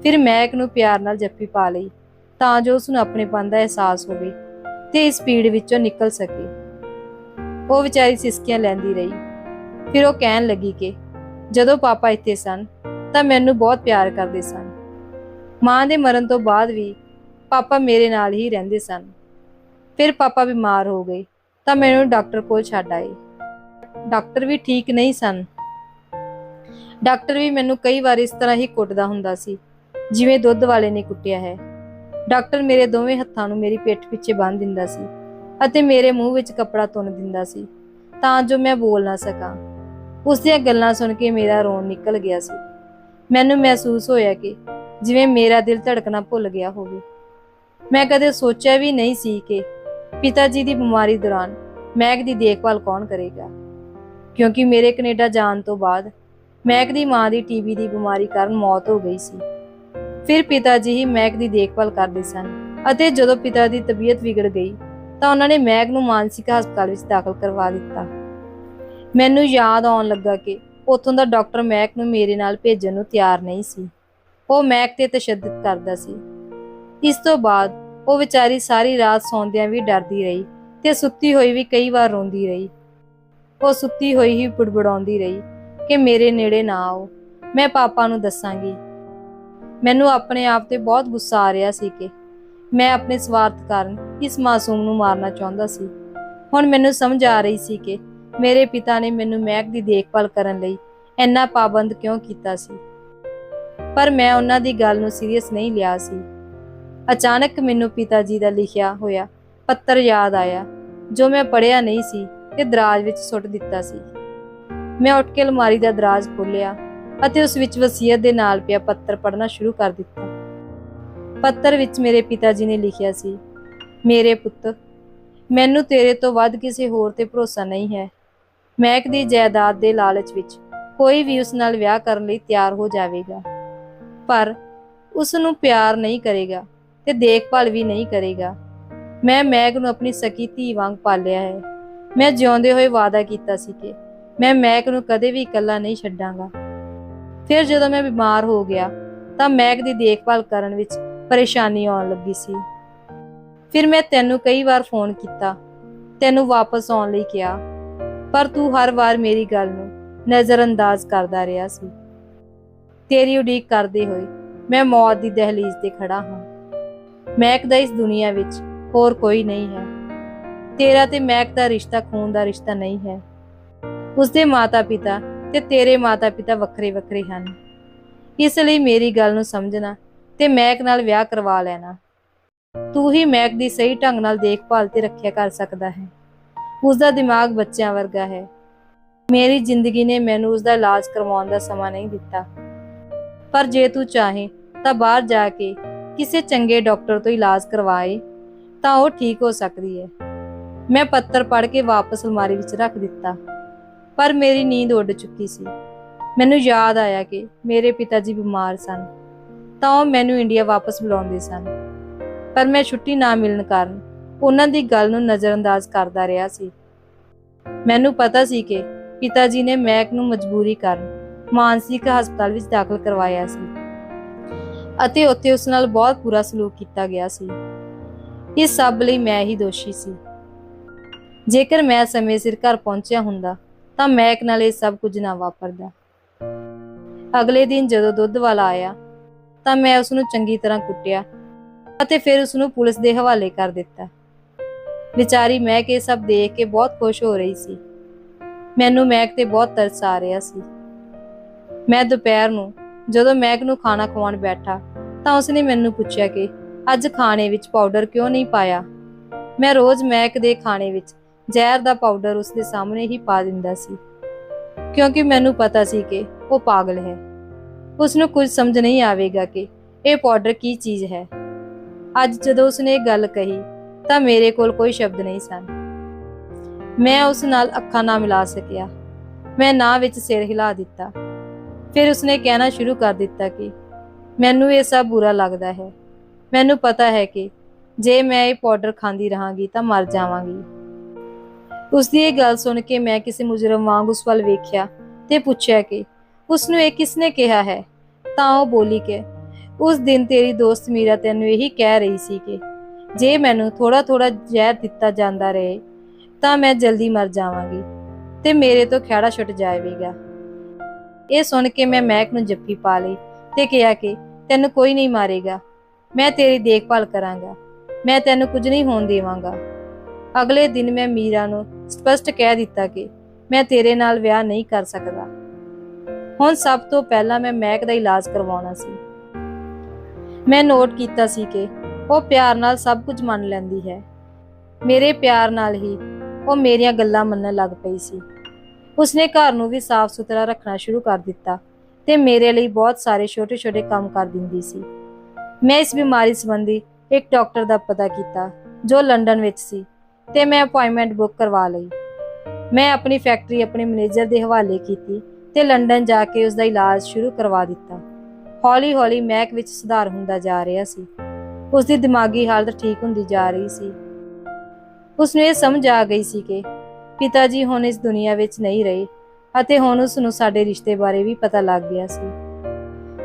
ਫਿਰ ਮੈਂ ਇੱਕ ਨੂੰ ਪਿਆਰ ਨਾਲ ਜੱਫੀ ਪਾ ਲਈ ਤਾਂ ਜੋ ਉਸ ਨੂੰ ਆਪਣੇਪਨ ਦਾ ਅਹਿਸਾਸ ਹੋਵੇ ਤੇ ਇਸ ਪੀੜ ਵਿੱਚੋਂ ਨਿਕਲ ਸਕੇ। ਉਹ ਵਿਚਾਰੀ ਸਿਸਕੀਆਂ ਲੈਂਦੀ ਰਹੀ। ਫਿਰ ਉਹ ਕਹਿਣ ਲੱਗੀ ਕਿ ਜਦੋਂ ਪਾਪਾ ਇੱਥੇ ਸਨ ਤਾਂ ਮੈਨੂੰ ਬਹੁਤ ਪਿਆਰ ਕਰਦੇ ਸਨ। ਮਾਂ ਦੇ ਮਰਨ ਤੋਂ ਬਾਅਦ ਵੀ ਪਾਪਾ ਮੇਰੇ ਨਾਲ ਹੀ ਰਹਿੰਦੇ ਸਨ। ਫਿਰ ਪਾਪਾ ਬਿਮਾਰ ਹੋ ਗਏ, ਤਾਂ ਮੈਨੂੰ ਡਾਕਟਰ ਕੋਲ ਛੱਡ ਆਏ। ਡਾਕਟਰ ਵੀ ਠੀਕ ਨਹੀਂ ਸਨ। ਡਾਕਟਰ ਵੀ ਮੈਨੂੰ ਕਈ ਵਾਰ ਇਸ ਤਰ੍ਹਾਂ ਹੀ ਕੁੱਟਦਾ ਹੁੰਦਾ ਸੀ, ਜਿਵੇਂ ਦੁੱਧ ਵਾਲੇ ਨੇ ਕੁੱਟਿਆ ਹੈ। ਡਾਕਟਰ ਮੇਰੇ ਦੋਵੇਂ ਹੱਥਾਂ ਨੂੰ ਮੇਰੀ ਪਿੱਠ ਪਿੱਛੇ ਬੰਨ੍ਹ ਦਿੰਦਾ ਸੀ ਅਤੇ ਮੇਰੇ ਮੂੰਹ ਵਿੱਚ ਕੱਪੜਾ ਤੁੰਨ ਦਿੰਦਾ ਸੀ, ਤਾਂ ਜੋ ਮੈਂ ਬੋਲ ਨਾ ਸਕਾਂ। ਉਸ ਦੀਆਂ ਗੱਲਾਂ ਸੁਣ ਕੇ ਮੇਰਾ ਰੋਣ ਨਿਕਲ ਗਿਆ ਸੀ। ਮੈਨੂੰ ਮਹਿਸੂਸ ਹੋਇਆ ਕਿ ਜਿਵੇਂ ਮੇਰਾ ਦਿਲ ਧੜਕਣਾ ਭੁੱਲ ਗਿਆ ਹੋਵੇ। ਮੈਂ ਕਦੇ ਸੋਚਿਆ ਵੀ ਨਹੀਂ ਸੀ ਕਿ ਪਿਤਾ ਜੀ ਦੀ ਬਿਮਾਰੀ ਦੌਰਾਨ ਮੈਗ ਦੀ ਦੇਖਭਾਲ ਕੌਣ ਕਰੇਗਾ। ਕਿਉਂਕਿ ਮੇਰੇ ਕੈਨੇਡਾ ਜਾਣ ਤੋਂ ਬਾਅਦ ਮੈਗ ਦੀ ਮਾਂ ਦੀ ਟੀਬੀ ਦੀ ਬਿਮਾਰੀ ਕਾਰਨ ਮੌਤ ਹੋ ਗਈ ਸੀ। ਫਿਰ ਪਿਤਾ ਜੀ ਹੀ ਮੈਗ ਦੀ ਦੇਖਭਾਲ ਕਰਦੇ ਸਨ ਅਤੇ ਜਦੋਂ ਪਿਤਾ ਦੀ ਤਬੀਅਤ ਵਿਗੜ ਗਈ ਤਾਂ ਉਹਨਾਂ ਨੇ ਮੈਗ ਨੂੰ ਮਾਨਸਿਕ ਹਸਪਤਾਲ ਵਿੱਚ ਦਾਖਲ ਕਰਵਾ ਦਿੱਤਾ। ਮੈਨੂੰ ਯਾਦ ਆਉਣ ਲੱਗਾ ਕਿ ਉੱਥੋਂ ਦਾ ਡਾਕਟਰ ਮੈਕ ਨੂੰ ਮੇਰੇ ਨਾਲ ਭੇਜਣ ਨੂੰ ਤਿਆਰ ਨਹੀਂ ਸੀ। ਉਹ ਮੈਕ ਤੇ ਤਸ਼ੱਦਦ ਕਰਦਾ ਸੀ। ਇਸ ਤੋਂ ਬਾਅਦ ਉਹ ਵਿਚਾਰੀ ਸਾਰੀ ਰਾਤ ਸੌਂਦਿਆਂ ਵੀ ਡਰਦੀ ਰਹੀ ਤੇ ਸੁੱਤੀ ਹੋਈ ਵੀ ਕਈ ਵਾਰ ਰੋਂਦੀ ਰਹੀ। ਉਹ ਸੁੱਤੀ ਹੋਈ ਹੀ ਬੁੜਬੁੜਾਉਂਦੀ ਰਹੀ ਕਿ ਮੇਰੇ ਨੇੜੇ ਨਾ ਆਓ, ਮੈਂ ਪਾਪਾ ਨੂੰ ਦੱਸਾਂਗੀ। ਮੈਨੂੰ ਆਪਣੇ ਆਪ ਤੇ ਬਹੁਤ ਗੁੱਸਾ ਆ ਰਿਹਾ ਸੀ ਕਿ ਮੈਂ ਆਪਣੇ ਸਵਾਰਥ ਕਾਰਨ ਇਸ ਮਾਸੂਮ ਨੂੰ ਮਾਰਨਾ ਚਾਹੁੰਦਾ ਸੀ। ਹੁਣ ਮੈਨੂੰ ਸਮਝ ਆ ਰਹੀ ਸੀ ਕਿ ਮੇਰੇ ਪਿਤਾ ਨੇ ਮੈਨੂੰ ਮਹਿਕ ਦੀ ਦੇਖਭਾਲ ਕਰਨ ਲਈ ਇੰਨਾ ਪਾਬੰਦ ਕਿਉਂ ਕੀਤਾ ਸੀ। ਪਰ ਮੈਂ ਉਹਨਾਂ ਦੀ ਗੱਲ ਨੂੰ ਸੀਰੀਅਸ ਨਹੀਂ ਲਿਆ ਸੀ। ਅਚਾਨਕ ਮੈਨੂੰ ਪਿਤਾ ਜੀ ਦਾ ਲਿਖਿਆ ਹੋਇਆ ਪੱਤਰ ਯਾਦ ਆਇਆ, ਜੋ ਮੈਂ ਪੜ੍ਹਿਆ ਨਹੀਂ ਸੀ ਤੇ ਦਰਾਜ ਵਿੱਚ ਸੁੱਟ ਦਿੱਤਾ ਸੀ। ਮੈਂ ਉੱਠ ਕੇ ਅਲਮਾਰੀ ਦਾ ਦਰਾਜ ਖੋਲ੍ਹਿਆ ਅਤੇ ਉਸ ਵਿੱਚ ਵਸੀਅਤ ਦੇ ਨਾਲ ਪਿਆ ਪੱਤਰ ਪੜ੍ਹਨਾ ਸ਼ੁਰੂ ਕਰ ਦਿੱਤਾ। ਪੱਤਰ ਵਿੱਚ ਮੇਰੇ ਪਿਤਾ ਜੀ ਨੇ ਲਿਖਿਆ ਸੀ, ਮੇਰੇ ਪੁੱਤ, ਮੈਨੂੰ ਤੇਰੇ ਤੋਂ ਵੱਧ ਕਿਸੇ ਹੋਰ ਤੇ ਭਰੋਸਾ ਨਹੀਂ ਹੈ। ਮਹਿਕ ਦੀ ਜਾਇਦਾਦ ਦੇ ਲਾਲਚ ਵਿੱਚ ਕੋਈ ਵੀ ਉਸ ਨਾਲ ਵਿਆਹ ਕਰਨ ਲਈ ਤਿਆਰ ਹੋ ਜਾਵੇਗਾ। ਪਰ ਉਸ ਨੂੰ ਪਿਆਰ ਨਹੀਂ ਕਰੇਗਾ। ਤੇ ਦੇਖਭਾਲ ਵੀ ਨਹੀਂ ਕਰੇਗਾ। ਮੈਂ ਮੈਗ ਨੂੰ ਆਪਣੀ ਸਕੀ ਧੀ ਵਾਂਗ ਪਾਲਿਆ ਹੈ। ਮੈਂ ਜਿਉਂਦੇ ਹੋਏ ਵਾਅਦਾ ਕੀਤਾ ਸੀ ਕਿ ਮੈਂ ਮੈਗ ਨੂੰ ਕਦੇ ਵੀ ਇਕੱਲਾ ਨਹੀਂ ਛੱਡਾਂਗਾ। ਫਿਰ ਜਦੋਂ ਮੈਂ ਬਿਮਾਰ ਹੋ ਗਿਆ, ਤਾਂ ਮੈਗ ਦੀ ਦੇਖਭਾਲ ਕਰਨ ਵਿੱਚ ਪਰੇਸ਼ਾਨੀ ਆਉਣ ਲੱਗੀ ਸੀ। ਫਿਰ ਮੈਂ ਤੈਨੂੰ ਕਈ ਵਾਰ ਫੋਨ ਕੀਤਾ, ਤੈਨੂੰ ਵਾਪਸ ਆਉਣ ਲਈ ਕਿਹਾ, ਪਰ ਤੂੰ ਹਰ ਵਾਰ ਮੇਰੀ ਗੱਲ ਨੂੰ ਨਜ਼ਰਅੰਦਾਜ਼ ਕਰਦਾ ਰਿਹਾ ਸੀ। ਤੇਰੀ ਉਡੀਕ ਕਰਦੇ ਹੋਏ ਮੈਂ ਮੌਤ ਦੀ ਦਹਲੀਜ਼ ਤੇ ਖੜਾ ਹਾਂ। ਮਹਿਕ ਦਾ ਇਸ ਦੁਨੀਆ ਵਿੱਚ ਹੋਰ ਕੋਈ ਨਹੀਂ ਹੈ। ਤੇਰਾ ਤੇ ਮਹਿਕ ਦਾ ਰਿਸ਼ਤਾ, ਖੂਨ ਦਾ ਰਿਸ਼ਤਾ ਨਹੀਂ ਹੈ। ਉਸਦੇ ਮਾਤਾ-ਪਿਤਾ ਤੇ ਤੇਰੇ ਮਾਤਾ-ਪਿਤਾ ਵੱਖਰੇ-ਵੱਖਰੇ ਹਨ। ਇਸ ਲਈ ਮੇਰੀ ਗੱਲ ਨੂੰ ਸਮਝਣਾ ਤੇ ਮੈਕ ਨਾਲ ਵਿਆਹ ਕਰਵਾ ਲੈਣਾ। ਤੂੰ ਹੀ ਮੈਕ ਦੀ ਸਹੀ ਢੰਗ ਨਾਲ ਦੇਖਭਾਲ ਤੇ ਰੱਖਿਆ ਕਰ ਸਕਦਾ ਹੈ। ਉਸ ਦਾ ਦਿਮਾਗ ਬੱਚਿਆਂ ਵਰਗਾ ਹੈ। ਮੇਰੀ ਜ਼ਿੰਦਗੀ ਨੇ ਮੈਨੂੰ ਉਸ ਦਾ ਇਲਾਜ ਕਰਵਾਉਣ ਦਾ ਸਮਾਂ ਨਹੀਂ ਦਿੱਤਾ। ਪਰ ਜੇ ਤੂੰ ਚਾਹੇ ਤਾਂ ਬਾਹਰ ਜਾ ਕੇ ਕਿਸੇ ਚੰਗੇ ਡਾਕਟਰ ਤੋਂ ਇਲਾਜ ਕਰਵਾਏ, ਤਾਂ ਉਹ ਠੀਕ ਹੋ ਸਕਦੀ ਹੈ। ਮੈਂ ਪੱਤਰ ਪੜ੍ਹ ਕੇ ਵਾਪਸ ਅਲਮਾਰੀ ਵਿੱਚ ਰੱਖ ਦਿੱਤਾ, ਪਰ ਮੇਰੀ ਨੀਂਦ ਉੱਡ ਚੁੱਕੀ ਸੀ। ਮੈਨੂੰ ਯਾਦ ਆਇਆ ਕਿ ਮੇਰੇ ਪਿਤਾ ਜੀ ਬਿਮਾਰ ਸਨ, ਤਾਂ ਉਹ ਮੈਨੂੰ ਇੰਡੀਆ ਵਾਪਸ ਬੁਲਾਉਂਦੇ ਸਨ। ਪਰ ਮੈਂ ਛੁੱਟੀ ਨਾ ਮਿਲਣ ਕਾਰਨ ਉਹਨਾਂ ਦੀ ਗੱਲ ਨੂੰ ਨਜ਼ਰਅੰਦਾਜ਼ ਕਰਦਾ ਰਿਹਾ ਸੀ। ਮੈਨੂੰ ਪਤਾ ਸੀ ਕਿ ਪਿਤਾ ਜੀ ਨੇ ਮੈਕ ਨੂੰ ਮਜਬੂਰੀ ਕਾਰਨ ਮਾਨਸਿਕ ਹਸਪਤਾਲ ਵਿੱਚ ਦਾਖਲ ਕਰਵਾਇਆ ਸੀ। ਅਤੇ ਉੱਥੇ ਉਸ ਨਾਲ ਬਹੁਤ ਬੁਰਾ ਸਲੂਕ ਕੀਤਾ ਗਿਆ ਸੀ। ਇਸ ਸਭ ਲਈ ਮੈਂ ਹੀ ਦੋਸ਼ੀ ਸੀ। ਜੇਕਰ ਮੈਂ ਸਮੇਂ ਸਿਰ ਘਰ ਪਹੁੰਚਿਆ ਹੁੰਦਾ, ਤਾਂ ਮੈਕ ਨਾਲ ਇਹ ਸਭ ਕੁਝ ਨਾ ਵਾਪਰਦਾ। ਅਗਲੇ ਦਿਨ ਜਦੋਂ ਦੁੱਧ ਵਾਲਾ ਆਇਆ, ਤਾਂ ਮੈਂ ਉਸ ਨੂੰ ਚੰਗੀ ਤਰ੍ਹਾਂ ਕੁੱਟਿਆ ਅਤੇ ਫਿਰ ਉਸ ਨੂੰ ਪੁਲਿਸ ਦੇ ਹਵਾਲੇ ਕਰ ਦਿੱਤਾ। ਵਿਚਾਰੀ ਮੈਕ ਇਹ ਸਭ ਦੇਖ ਕੇ ਬਹੁਤ ਖੁਸ਼ ਹੋ ਰਹੀ ਸੀ। ਮੈਨੂੰ ਮੈਕ ਤੇ ਬਹੁਤ ਤਰਸ ਆ ਰਿਹਾ ਸੀ। ਮੈਂ ਦੁਪਹਿਰ ਨੂੰ ਜਦੋਂ ਮੈਕ ਨੂੰ ਖਾਣਾ ਖਵਾਉਣ ਬੈਠਾ ਤਾਂ ਉਸਨੇ ਮੈਨੂੰ ਪੁੱਛਿਆ ਕਿ ਅੱਜ ਖਾਣੇ ਵਿੱਚ ਪਾਊਡਰ ਕਿਉਂ ਨਹੀਂ ਪਾਇਆ? ਮੈਂ ਰੋਜ਼ ਮੈਕ ਦੇ ਖਾਣੇ ਵਿੱਚ ਜ਼ਹਿਰ ਦਾ ਪਾਊਡਰ ਉਸਦੇ ਸਾਹਮਣੇ ਹੀ ਪਾ ਦਿੰਦਾ ਸੀ, ਕਿਉਂਕਿ ਮੈਨੂੰ ਪਤਾ ਸੀ ਕਿ ਉਹ ਪਾਗਲ ਹੈ। ਉਸ ਨੂੰ ਕੁਝ ਸਮਝ ਨਹੀਂ ਆਵੇਗਾ ਕਿ ਇਹ ਪਾਊਡਰ ਕੀ ਚੀਜ਼ ਹੈ। ਅੱਜ ਜਦੋਂ ਉਸਨੇ ਇਹ ਗੱਲ ਕਹੀ, ਤਾਂ ਮੇਰੇ ਕੋਲ ਕੋਈ ਸ਼ਬਦ ਨਹੀਂ ਸਨ। ਮੈਂ ਉਸ ਨਾਲ ਅੱਖਾਂ ਨਾ ਮਿਲਾ ਸਕਿਆ। ਮੈਂ ਨਾ ਵਿੱਚ ਸਿਰ ਹਿਲਾ ਦਿੱਤਾ। ਫਿਰ ਉਸਨੇ ਕਹਿਣਾ ਸ਼ੁਰੂ ਕਰ ਦਿੱਤਾ ਕਿ ਮੈਨੂੰ ਇਹ ਸਭ ਬੁਰਾ ਲੱਗਦਾ ਹੈ। ਮੈਨੂੰ ਪਤਾ ਹੈ ਕਿ ਜੇ ਮੈਂ ਇਹ ਪਾਊਡਰ ਖਾਂਦੀ ਰਹਾਂਗੀ ਤਾਂ ਮਰ ਜਾਵਾਂਗੀ। ਉਸ ਦੀ ਇਹ ਗੱਲ ਸੁਣ ਕੇ ਮੈਂ ਕਿਸੇ ਮੁਜਰਮ ਵਾਂਗ ਉਸ ਵੱਲ ਵੇਖਿਆ ਤੇ ਪੁੱਛਿਆ ਕਿ ਉਸ ਨੂੰ ਇਹ ਕਿਸਨੇ ਕਿਹਾ ਹੈ? ਤਾਂ ਉਹ ਬੋਲੀ ਕਿ ਉਸ ਦਿਨ ਤੇਰੀ ਦੋਸਤ ਮੀਰਾ ਤੈਨੂੰ ਇਹੀ ਕਹਿ ਰਹੀ ਸੀ ਕਿ ਜੇ ਮੈਨੂੰ ਥੋੜਾ ਥੋੜਾ ਜ਼ਹਿਰ ਦਿੱਤਾ ਜਾਂਦਾ ਰਹੇ, ਤਾਂ ਮੈਂ ਜਲਦੀ ਮਰ ਜਾਵਾਂਗੀ ਤੇ ਮੇਰੇ ਤੋਂ ਖਿਹੜਾ ਛੁੱਟ ਜਾਵੇਗਾ। ਇਹ ਸੁਣ ਕੇ ਮੈਂ ਮਹਿਕ ਨੂੰ ਜੱਫੀ ਪਾ ਲਈ ਤੇ ਕਿਹਾ ਕਿ ਤੈਨੂੰ ਕੋਈ ਨਹੀਂ ਮਾਰੇਗਾ। ਮੈਂ ਤੇਰੀ ਦੇਖਭਾਲ ਕਰਾਂਗਾ। ਮੈਂ ਤੈਨੂੰ ਕੁਝ ਨਹੀਂ ਹੋਣ ਦੇਵਾਂਗਾ। ਅਗਲੇ ਦਿਨ ਮੈਂ ਮੀਰਾ ਨੂੰ ਸਪਸ਼ਟ ਕਹਿ ਦਿੱਤਾ ਕਿ ਮੈਂ ਤੇਰੇ ਨਾਲ ਵਿਆਹ ਨਹੀਂ ਕਰ ਸਕਦਾ। ਹੁਣ ਸਭ ਤੋਂ ਪਹਿਲਾਂ ਮੈਂ ਮਹਿਕ ਦਾ ਇਲਾਜ ਕਰਵਾਉਣਾ ਸੀ। ਮੈਂ ਨੋਟ ਕੀਤਾ ਸੀ ਕਿ ਉਹ ਪਿਆਰ ਨਾਲ ਸਭ ਕੁਝ ਮੰਨ ਲੈਂਦੀ ਹੈ। ਮੇਰੇ ਪਿਆਰ ਨਾਲ ਹੀ ਉਹ ਮੇਰੀਆਂ ਗੱਲਾਂ ਮੰਨਣ ਲੱਗ ਪਈ ਸੀ। ਉਸਨੇ ਘਰ ਨੂੰ ਵੀ ਸਾਫ਼ ਸੁਥਰਾ ਰੱਖਣਾ ਸ਼ੁਰੂ ਕਰ ਦਿੱਤਾ। ਤੇ ਮੇਰੇ ਲਈ ਬਹੁਤ ਸਾਰੇ ਛੋਟੇ-ਛੋਟੇ ਕੰਮ ਕਰ ਦਿੰਦੀ ਸੀ। ਮੈਂ ਇਸ ਬਿਮਾਰੀ ਸੰਬੰਧੀ ਇੱਕ ਡਾਕਟਰ ਦਾ ਪਤਾ ਕੀਤਾ, ਜੋ ਲੰਡਨ ਵਿੱਚ ਸੀ, ਤੇ ਮੈਂ ਅਪਾਇੰਟਮੈਂਟ ਬੁੱਕ ਕਰਵਾ ਲਈ। ਮੈਂ ਆਪਣੀ ਫੈਕਟਰੀ ਆਪਣੇ ਮੈਨੇਜਰ ਦੇ ਹਵਾਲੇ ਕੀਤੀ ਤੇ ਲੰਡਨ ਜਾ ਕੇ ਉਸ ਦਾ ਇਲਾਜ ਸ਼ੁਰੂ ਕਰਵਾ ਦਿੱਤਾ। ਹੌਲੀ-ਹੌਲੀ ਮੈਕ ਵਿੱਚ ਸੁਧਾਰ ਹੁੰਦਾ ਜਾ ਰਿਹਾ ਸੀ। ਉਸ ਦੀ ਦਿਮਾਗੀ ਹਾਲਤ ਠੀਕ ਹੁੰਦੀ ਜਾ ਰਹੀ ਸੀ। ਉਸ ਨੂੰ ਇਹ ਸਮਝ ਆ ਗਈ ਸੀ ਕਿ ਪਿਤਾ ਜੀ ਹੁਣ ਇਸ ਦੁਨੀਆ ਵਿੱਚ ਨਹੀਂ ਰਹੇ ਅਤੇ ਹੁਣ ਉਸ ਨੂੰ ਸਾਡੇ ਰਿਸ਼ਤੇ ਬਾਰੇ ਵੀ ਪਤਾ ਲੱਗ ਗਿਆ ਸੀ।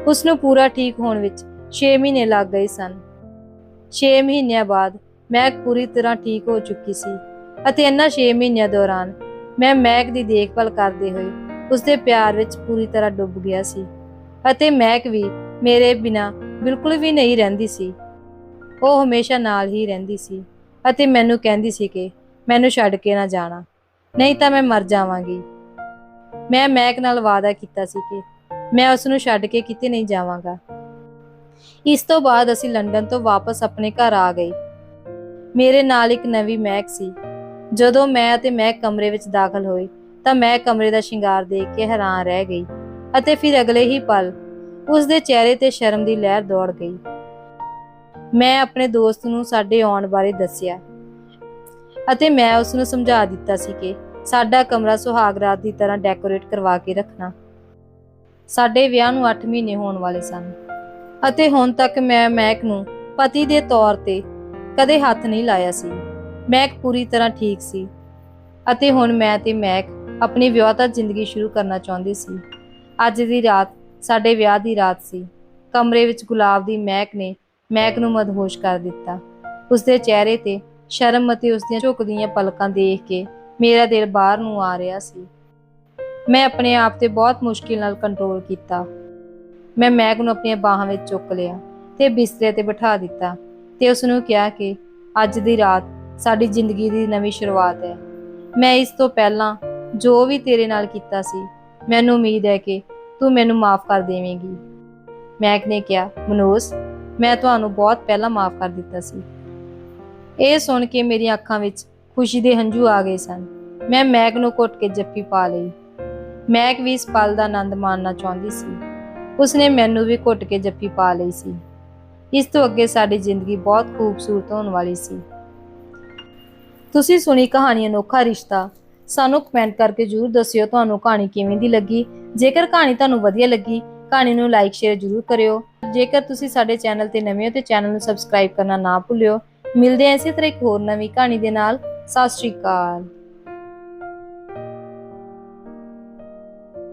ਉਸ ਨੂੰ ਪੂਰਾ ਠੀਕ ਹੋਣ ਵਿੱਚ 6 ਮਹੀਨੇ ਲੱਗ ਗਏ ਸਨ। 6 ਮਹੀਨਿਆਂ ਬਾਅਦ ਮੈਕ ਪੂਰੀ ਤਰ੍ਹਾਂ ਠੀਕ ਹੋ ਚੁੱਕੀ ਸੀ ਅਤੇ ਇਹਨਾਂ 6 ਮਹੀਨਿਆਂ ਦੌਰਾਨ ਮੈਂ ਮੈਕ ਦੀ ਦੇਖਭਾਲ ਕਰਦੇ ਹੋਏ ਉਸ ਦੇ ਪਿਆਰ ਵਿੱਚ ਪੂਰੀ ਤਰ੍ਹਾਂ ਡੁੱਬ ਗਿਆ ਸੀ ਅਤੇ ਮੈਕ ਵੀ ਮੇਰੇ ਬਿਨਾ ਬਿਲਕੁਲ ਵੀ ਨਹੀਂ ਰਹਿੰਦੀ ਸੀ। ਉਹ ਹਮੇਸ਼ਾ ਨਾਲ ਹੀ ਰਹਿੰਦੀ ਸੀ ਅਤੇ ਮੈਨੂੰ ਕਹਿੰਦੀ ਸੀ ਕਿ ਮੈਨੂੰ ਛੱਡ ਕੇ ਨਾ ਜਾਣਾ, ਨਹੀਂ ਤਾਂ ਮੈਂ ਮਰ ਜਾਵਾਂਗੀ। ਮੈਂ ਮੈਕ ਨਾਲ ਵਾਅਦਾ ਕੀਤਾ ਸੀ ਕਿ ਮੈਂ ਉਸ ਨੂੰ ਛੱਡ ਕੇ ਕਿਤੇ ਨਹੀਂ ਜਾਵਾਂਗਾ। ਇਸ ਤੋਂ ਬਾਅਦ ਅਸੀਂ ਲੰਡਨ ਤੋਂ ਵਾਪਸ ਆਪਣੇ ਘਰ ਆ ਗਏ। ਮੇਰੇ ਨਾਲ ਇੱਕ ਨਵੀਂ ਮੈਕ ਸੀ। ਜਦੋਂ ਮੈਂ ਅਤੇ ਮੈਕ ਕਮਰੇ ਵਿੱਚ ਦਾਖਲ ਹੋਈ ਤਾਂ ਮੈਂ ਕਮਰੇ ਦਾ ਸ਼ਿੰਗਾਰ ਦੇਖ ਕੇ ਹੈਰਾਨ ਰਹਿ ਗਈ ਅਤੇ ਫਿਰ ਅਗਲੇ ਹੀ ਪਲ ਉਸ ਦੇ ਚਿਹਰੇ ਤੇ ਸ਼ਰਮ ਦੀ ਲਹਿਰ ਦੌੜ ਗਈ। ਮੈਂ ਆਪਣੇ ਦੋਸਤ ਨੂੰ ਸਾਡੇ ਆਉਣ ਬਾਰੇ ਦੱਸਿਆ ਅਤੇ ਮੈਂ ਉਸ ਨੂੰ ਸਮਝਾ ਦਿੱਤਾ ਸੀ ਕਿ ਸਾਡਾ ਕਮਰਾ ਸੁਹਾਗ ਰਾਤ ਦੀ ਤਰ੍ਹਾਂ ਡੈਕੋਰੇਟ ਕਰਵਾ ਕੇ ਰੱਖਣਾ। ਸਾਡੇ ਵਿਆਹ ਨੂੰ 8 ਮਹੀਨੇ ਹੋਣ ਵਾਲੇ ਸਨ। ਅਤੇ ਹੁਣ ਤੱਕ ਮੈਂ ਮੈਕ ਨੂੰ ਪਤੀ ਦੇ ਤੌਰ ਤੇ ਕਦੇ ਹੱਥ ਨਹੀਂ ਲਾਇਆ ਸੀ। ਮੈਕ ਪੂਰੀ ਤਰ੍ਹਾਂ ਠੀਕ ਸੀ। ਅਤੇ ਹੁਣ ਮੈਂ ਤੇ ਮੈਕ ਆਪਣੀ ਵਿਆਹਤਾ ਜ਼ਿੰਦਗੀ ਸ਼ੁਰੂ ਕਰਨਾ ਚਾਹੁੰਦੀ ਸੀ। ਅੱਜ ਦੀ ਰਾਤ ਸਾਡੇ ਵਿਆਹ ਦੀ ਰਾਤ ਸੀ। ਕਮਰੇ ਵਿੱਚ ਗੁਲਾਬ ਦੀ ਮਹਿਕ ਨੇ ਮੈਕ ਨੂੰ ਮਦਹੋਸ਼ ਕਰ ਦਿੱਤਾ। ਉਸਦੇ ਚਿਹਰੇ ਤੇ ਸ਼ਰਮ ਅਤੇ ਉਸਦੀਆਂ ਝੁਕਦੀਆਂ ਪਲਕਾਂ ਦੇਖ ਕੇ ਮੇਰਾ ਦਿਲ ਬਾਹਰ ਨੂੰ ਆ ਰਿਹਾ ਸੀ। ਮੈਂ ਆਪਣੇ ਆਪ ਤੇ ਬਹੁਤ ਮੁਸ਼ਕਿਲ ਨਾਲ ਕੰਟਰੋਲ ਕੀਤਾ। ਮੈਂ ਮੈਗ ਨੂੰ ਆਪਣੀਆਂ ਬਾਹਾਂ ਵਿੱਚ ਚੁੱਕ ਲਿਆ ਤੇ ਬਿਸਤਰੇ ਤੇ ਬਿਠਾ ਦਿੱਤਾ ਤੇ ਉਸ ਨੂੰ ਕਿਹਾ ਕਿ ਅੱਜ ਦੀ ਰਾਤ ਸਾਡੀ ਜ਼ਿੰਦਗੀ ਦੀ ਨਵੀਂ ਸ਼ੁਰੂਆਤ ਹੈ। ਮੈਂ ਇਸ ਤੋਂ ਪਹਿਲਾਂ ਜੋ ਵੀ ਤੇਰੇ ਨਾਲ ਕੀਤਾ ਸੀ, ਮੈਨੂੰ ਉਮੀਦ ਹੈ ਕਿ ਤੂੰ ਮੈਨੂੰ ਮਾਫ ਕਰ ਦੇਵੇਂਗੀ। ਮੈਗ ਨੇ ਕਿਹਾ, ਮਨੋਜ, ਮੈਂ ਤੁਹਾਨੂੰ ਬਹੁਤ ਪਹਿਲਾਂ ਮਾਫ ਕਰ ਦਿੱਤਾ ਸੀ। ਇਹ ਸੁਣ ਕੇ ਮੇਰੀਆਂ ਅੱਖਾਂ ਵਿੱਚ ਖੁਸ਼ੀ ਦੇ ਹੰਝੂ ਆ ਗਏ ਸਨ। ਮੈਂ ਮੈਕ ਨੂੰ ਘੁੱਟ ਕੇ ਜੱਫੀ ਪਾ ਲਈ। ਮੈਕ ਵੀ ਇਸ ਪਲ ਦਾ ਆਨੰਦ ਮਾਣਨਾ ਚਾਹੁੰਦੀ ਸੀ। ਉਸਨੇ ਮੈਨੂੰ ਵੀ ਘੁੱਟ ਕੇ ਜੱਫੀ ਪਾ ਲਈ ਸੀ। ਇਸ ਤੋਂ ਅੱਗੇ ਸਾਡੀ ਜ਼ਿੰਦਗੀ ਬਹੁਤ ਖੂਬਸੂਰਤ ਹੋਣ ਵਾਲੀ ਸੀ। ਤੁਸੀਂ ਸੁਣੀ ਕਹਾਣੀ ਅਨੋਖਾ ਰਿਸ਼ਤਾ। ਸਾਨੂੰ ਕਮੈਂਟ ਕਰਕੇ ਜਰੂਰ ਦੱਸਿਓ ਤੁਹਾਨੂੰ ਕਹਾਣੀ ਕਿਵੇਂ ਦੀ ਲੱਗੀ। ਜੇਕਰ ਕਹਾਣੀ ਤੁਹਾਨੂੰ ਵਧੀਆ ਲੱਗੀ, ਕਹਾਣੀ ਨੂੰ ਲਾਈਕ ਸ਼ੇਅਰ ਜਰੂਰ ਕਰਿਓ। ਜੇਕਰ ਤੁਸੀਂ ਸਾਡੇ ਚੈਨਲ ਤੇ ਨਵੇਂ ਹੋ ਤੇ ਚੈਨਲ ਨੂੰ ਸਬਸਕ੍ਰਾਈਬ ਕਰਨਾ ਨਾ ਭੁੱਲਿਓ। ਮਿਲਦੇ ਹਾਂ ਇਸੇ ਤਰ੍ਹਾਂ ਇੱਕ ਹੋਰ ਨਵੀਂ ਕਹਾਣੀ ਦੇ ਨਾਲ। ਸਤਿ ਸ਼੍ਰੀ ਅਕਾਲ।